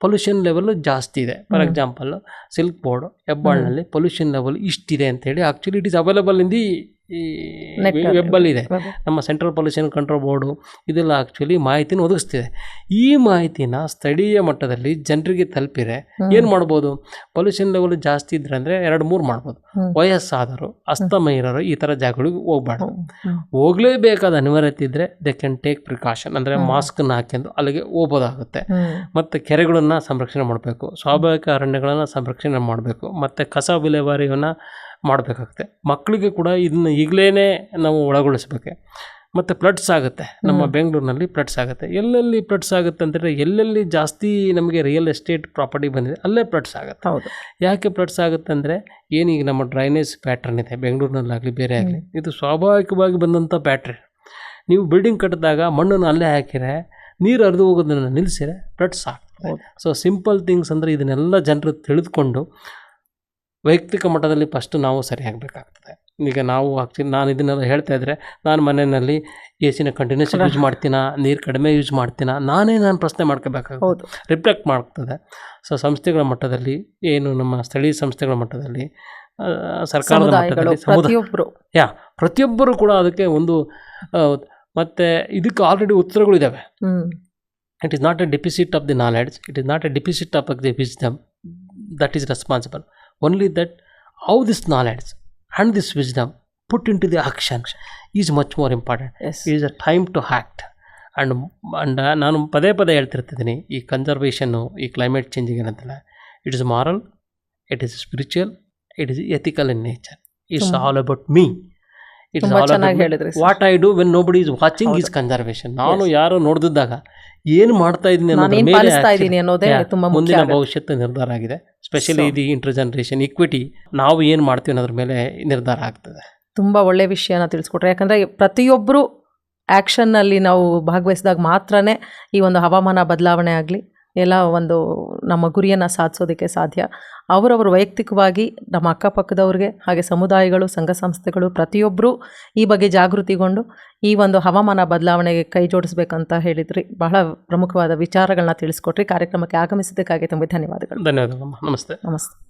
ಪೊಲ್ಯೂಷನ್ ಲೆವೆಲ್ ಜಾಸ್ತಿ ಇದೆ ಫಾರ್. ಎಕ್ಸಾಂಪಲ್ ಸಿಲ್ಕ್ ಬೋರ್ಡ್ ಹೆಬ್ಬಾಳ್ನಲ್ಲಿ ಪೊಲ್ಯೂಷನ್ ಲೆವೆಲ್ ಇಷ್ಟಿದೆ ಅಂತೇಳಿ actually it is available in the Net ಅಲ್ಲಿ. ವೆಬ್ಬಲ್ಲಿ ಇದೆ ನಮ್ಮ ಸೆಂಟ್ರಲ್ ಪೊಲ್ಯೂಷನ್ ಕಂಟ್ರೋಲ್ ಬೋರ್ಡು ಇದೆಲ್ಲ ಆ್ಯಕ್ಚುಲಿ ಮಾಹಿತಿನ ಒದಗಿಸ್ತಿದೆ. ಈ ಮಾಹಿತಿನ ಸ್ಥಳೀಯ ಮಟ್ಟದಲ್ಲಿ ಜನರಿಗೆ ತಲುಪಿರೆ ಏನು ಮಾಡ್ಬೋದು? ಪೊಲ್ಯೂಷನ್ ಲೆವೆಲ್ ಜಾಸ್ತಿ ಇದ್ರೆ ಅಂದರೆ ಎರಡು ಮೂರು ಮಾಡ್ಬೋದು. ವಯಸ್ಸಾದರು ಅಸ್ತಮ ಇರೋರು ಈ ಥರ ಜಾಗಗಳಿಗೆ ಹೋಗ್ಬಾರ್ದು. ಹೋಗಲೇಬೇಕಾದ ಅನಿವಾರ್ಯತೆ ಇದ್ದರೆ ದೆ ಕ್ಯಾನ್ ಟೇಕ್ ಪ್ರಿಕಾಷನ್ ಅಂದರೆ. ಮಾಸ್ಕನ್ನು ಹಾಕೊಂಡು ಅಲ್ಲಿಗೆ ಹೋಗ್ಬೋದಾಗುತ್ತೆ. ಮತ್ತು ಕೆರೆಗಳನ್ನು ಸಂರಕ್ಷಣೆ ಮಾಡಬೇಕು. ಸ್ವಾಭಾವಿಕ ಅರಣ್ಯಗಳನ್ನು ಸಂರಕ್ಷಣೆ ಮಾಡಬೇಕು. ಮತ್ತು ಕಸ ವಿಲೇವಾರಿಯನ್ನು ಮಾಡಬೇಕಾಗುತ್ತೆ. ಮಕ್ಕಳಿಗೆ ಕೂಡ ಇದನ್ನ ಈಗಲೇ ನಾವು ಒಳಗೊಳಿಸ್ಬೇಕು. ಮತ್ತು ಪ್ಲಡ್ಸ್ ಆಗುತ್ತೆ. ನಮ್ಮ. ಬೆಂಗಳೂರಿನಲ್ಲಿ ಪ್ಲಡ್ಸ್ ಆಗುತ್ತೆ. ಎಲ್ಲೆಲ್ಲಿ ಪ್ಲಡ್ಸ್ ಆಗುತ್ತೆ ಅಂದರೆ ಎಲ್ಲೆಲ್ಲಿ ಜಾಸ್ತಿ ನಮಗೆ ರಿಯಲ್ ಎಸ್ಟೇಟ್ ಪ್ರಾಪರ್ಟಿ ಬಂದಿದೆ ಅಲ್ಲೇ ಪ್ಲಡ್ಸ್ ಆಗುತ್ತೆ. ಹೌದು. ಯಾಕೆ ಪ್ಲಡ್ಸ್ ಆಗುತ್ತೆ ಅಂದರೆ ಏನೀಗ ನಮ್ಮ ಡ್ರೈನೇಜ್ ಪ್ಯಾಟ್ರನ್ ಇದೆ ಬೆಂಗಳೂರಿನಲ್ಲಾಗಲಿ ಬೇರೆ ಆಗಲಿ ಇದು ಸ್ವಾಭಾವಿಕವಾಗಿ ಬಂದಂಥ ಪ್ಯಾಟ್ರನ್. ನೀವು ಬಿಲ್ಡಿಂಗ್ ಕಟ್ಟಿದಾಗ ಮಣ್ಣನ್ನು ಅಲ್ಲೇ ಹಾಕಿರೆ ನೀರು ಹರಿದು ಹೋಗೋದನ್ನು ನಿಲ್ಲಿಸಿರೆ ಪ್ಲಡ್ಸ್ ಆಗ್ತದೆ. ಸೊ ಸಿಂಪಲ್ ಥಿಂಗ್ಸ್ ಅಂದರೆ ಇದನ್ನೆಲ್ಲ ಜನರು ತಿಳಿದುಕೊಂಡು ವೈಯಕ್ತಿಕ ಮಟ್ಟದಲ್ಲಿ ಫಸ್ಟ್ ನಾವು ಸರಿಯಾಗಬೇಕಾಗ್ತದೆ. ಈಗ ನಾವು ಆ್ಯಕ್ಚುಲಿ ನಾನು ಇದನ್ನೆಲ್ಲ ಹೇಳ್ತಾ ಇದ್ದರೆ ನಾನು ಮನೆಯಲ್ಲಿ ಎ ಸಿನ ಕಂಟಿನ್ಯೂಸ್ ಯೂಸ್ ಮಾಡ್ತೀನಾ ನೀರು ಕಡಿಮೆ ಯೂಸ್ ಮಾಡ್ತೀನಾ ನಾನೇ ನಾನು ಪ್ರಶ್ನೆ ಮಾಡ್ಕೋಬೇಕಾಗುತ್ತೆ. ರಿಫ್ಲೆಕ್ಟ್ ಮಾಡ್ತದೆ. ಸೊ ಸಂಸ್ಥೆಗಳ ಮಟ್ಟದಲ್ಲಿ ಏನು ನಮ್ಮ ಸ್ಥಳೀಯ ಸಂಸ್ಥೆಗಳ ಮಟ್ಟದಲ್ಲಿ ಸರ್ಕಾರದ ಮಟ್ಟದಲ್ಲಿ ಪ್ರತಿಯೊಬ್ಬರು ಯಾ ಪ್ರತಿಯೊಬ್ಬರು ಕೂಡ ಅದಕ್ಕೆ ಒಂದು ಮತ್ತೆ ಇದಕ್ಕೆ ಆಲ್ರೆಡಿ ಉತ್ತರಗಳಿದ್ದಾವೆ ಹ್ಮ್. It is not a deposit of the knowledge it is not a deposit of the wisdom that is responsible only that how this knowledge and this wisdom put in to the action is much more important is a time to act and and ನಾನು ಪದೇ ಪದೇ ಹೇಳ್ತಿರ್ತಿದ್ದೀನಿ ಈ ಕನ್ಸರ್ವೇಷನ್ನು ಈ climate changing ಏನಂತಲ್ಲ it is moral it is spiritual it is ethical in nature it's ತುಂಬ- all about me it's ತುಂಬಾ all ಹೇಳಿದ್ರಿ. What I do when nobody is watching. Is conservation ನಾನು. ಯಾರು ನೋಡ್ದಿದ್ದಾಗ ಏನು ಮಾಡ್ತಾ ಇದ್ದೀನಿ ಅನ್ನೋದ್ರ ಮೇಲೆ ಅನ್ನೋದೇ Yeah, ಮುಂದಿನ. ಭವಿಷ್ಯತ್ತು ನಿರ್ಧಾರ ಆಗಿದೆ. ಸ್ಪೆಷಲಿ ದಿ ಇದು ಇಂಟರ್ ಜನರೇಷನ್ ಇಕ್ವಿಟಿ ನಾವು ಏನು ಮಾಡ್ತೀವಿ ಅನ್ನೋದ್ರ ಮೇಲೆ ನಿರ್ಧಾರ ಆಗ್ತದೆ. ತುಂಬ ಒಳ್ಳೆ ವಿಷಯನ ತಿಳಿಸ್ಕೊಟ್ರೆ. ಯಾಕಂದರೆ ಪ್ರತಿಯೊಬ್ಬರು ಆ್ಯಕ್ಷನ್ನಲ್ಲಿ ನಾವು ಭಾಗವಹಿಸಿದಾಗ ಮಾತ್ರನೇ ಈ ಒಂದು ಹವಾಮಾನ ಬದಲಾವಣೆ ಆಗಲಿ ಎಲ್ಲ ಒಂದು ನಮ್ಮ ಗುರಿಯನ್ನು ಸಾಧಿಸೋದಕ್ಕೆ ಸಾಧ್ಯ. ಅವರವರು ವೈಯಕ್ತಿಕವಾಗಿ ನಮ್ಮ ಅಕ್ಕಪಕ್ಕದವ್ರಿಗೆ ಹಾಗೆ ಸಮುದಾಯಗಳು ಸಂಘ ಸಂಸ್ಥೆಗಳು ಪ್ರತಿಯೊಬ್ಬರೂ ಈ ಬಗ್ಗೆ ಜಾಗೃತಿಗೊಂಡು ಈ ಒಂದು ಹವಾಮಾನ ಬದಲಾವಣೆಗೆ ಕೈ ಜೋಡಿಸ್ಬೇಕಂತ ಹೇಳಿದ್ರಿ. ಬಹಳ ಪ್ರಮುಖವಾದ ವಿಚಾರಗಳನ್ನ ತಿಳಿಸ್ಕೊಟ್ರಿ. ಕಾರ್ಯಕ್ರಮಕ್ಕೆ ಆಗಮಿಸಿದ್ದಕ್ಕಾಗಿ ತುಂಬ ಧನ್ಯವಾದಗಳು. ಧನ್ಯವಾದಗಳು ನಮಸ್ತೆ. ನಮಸ್ತೆ.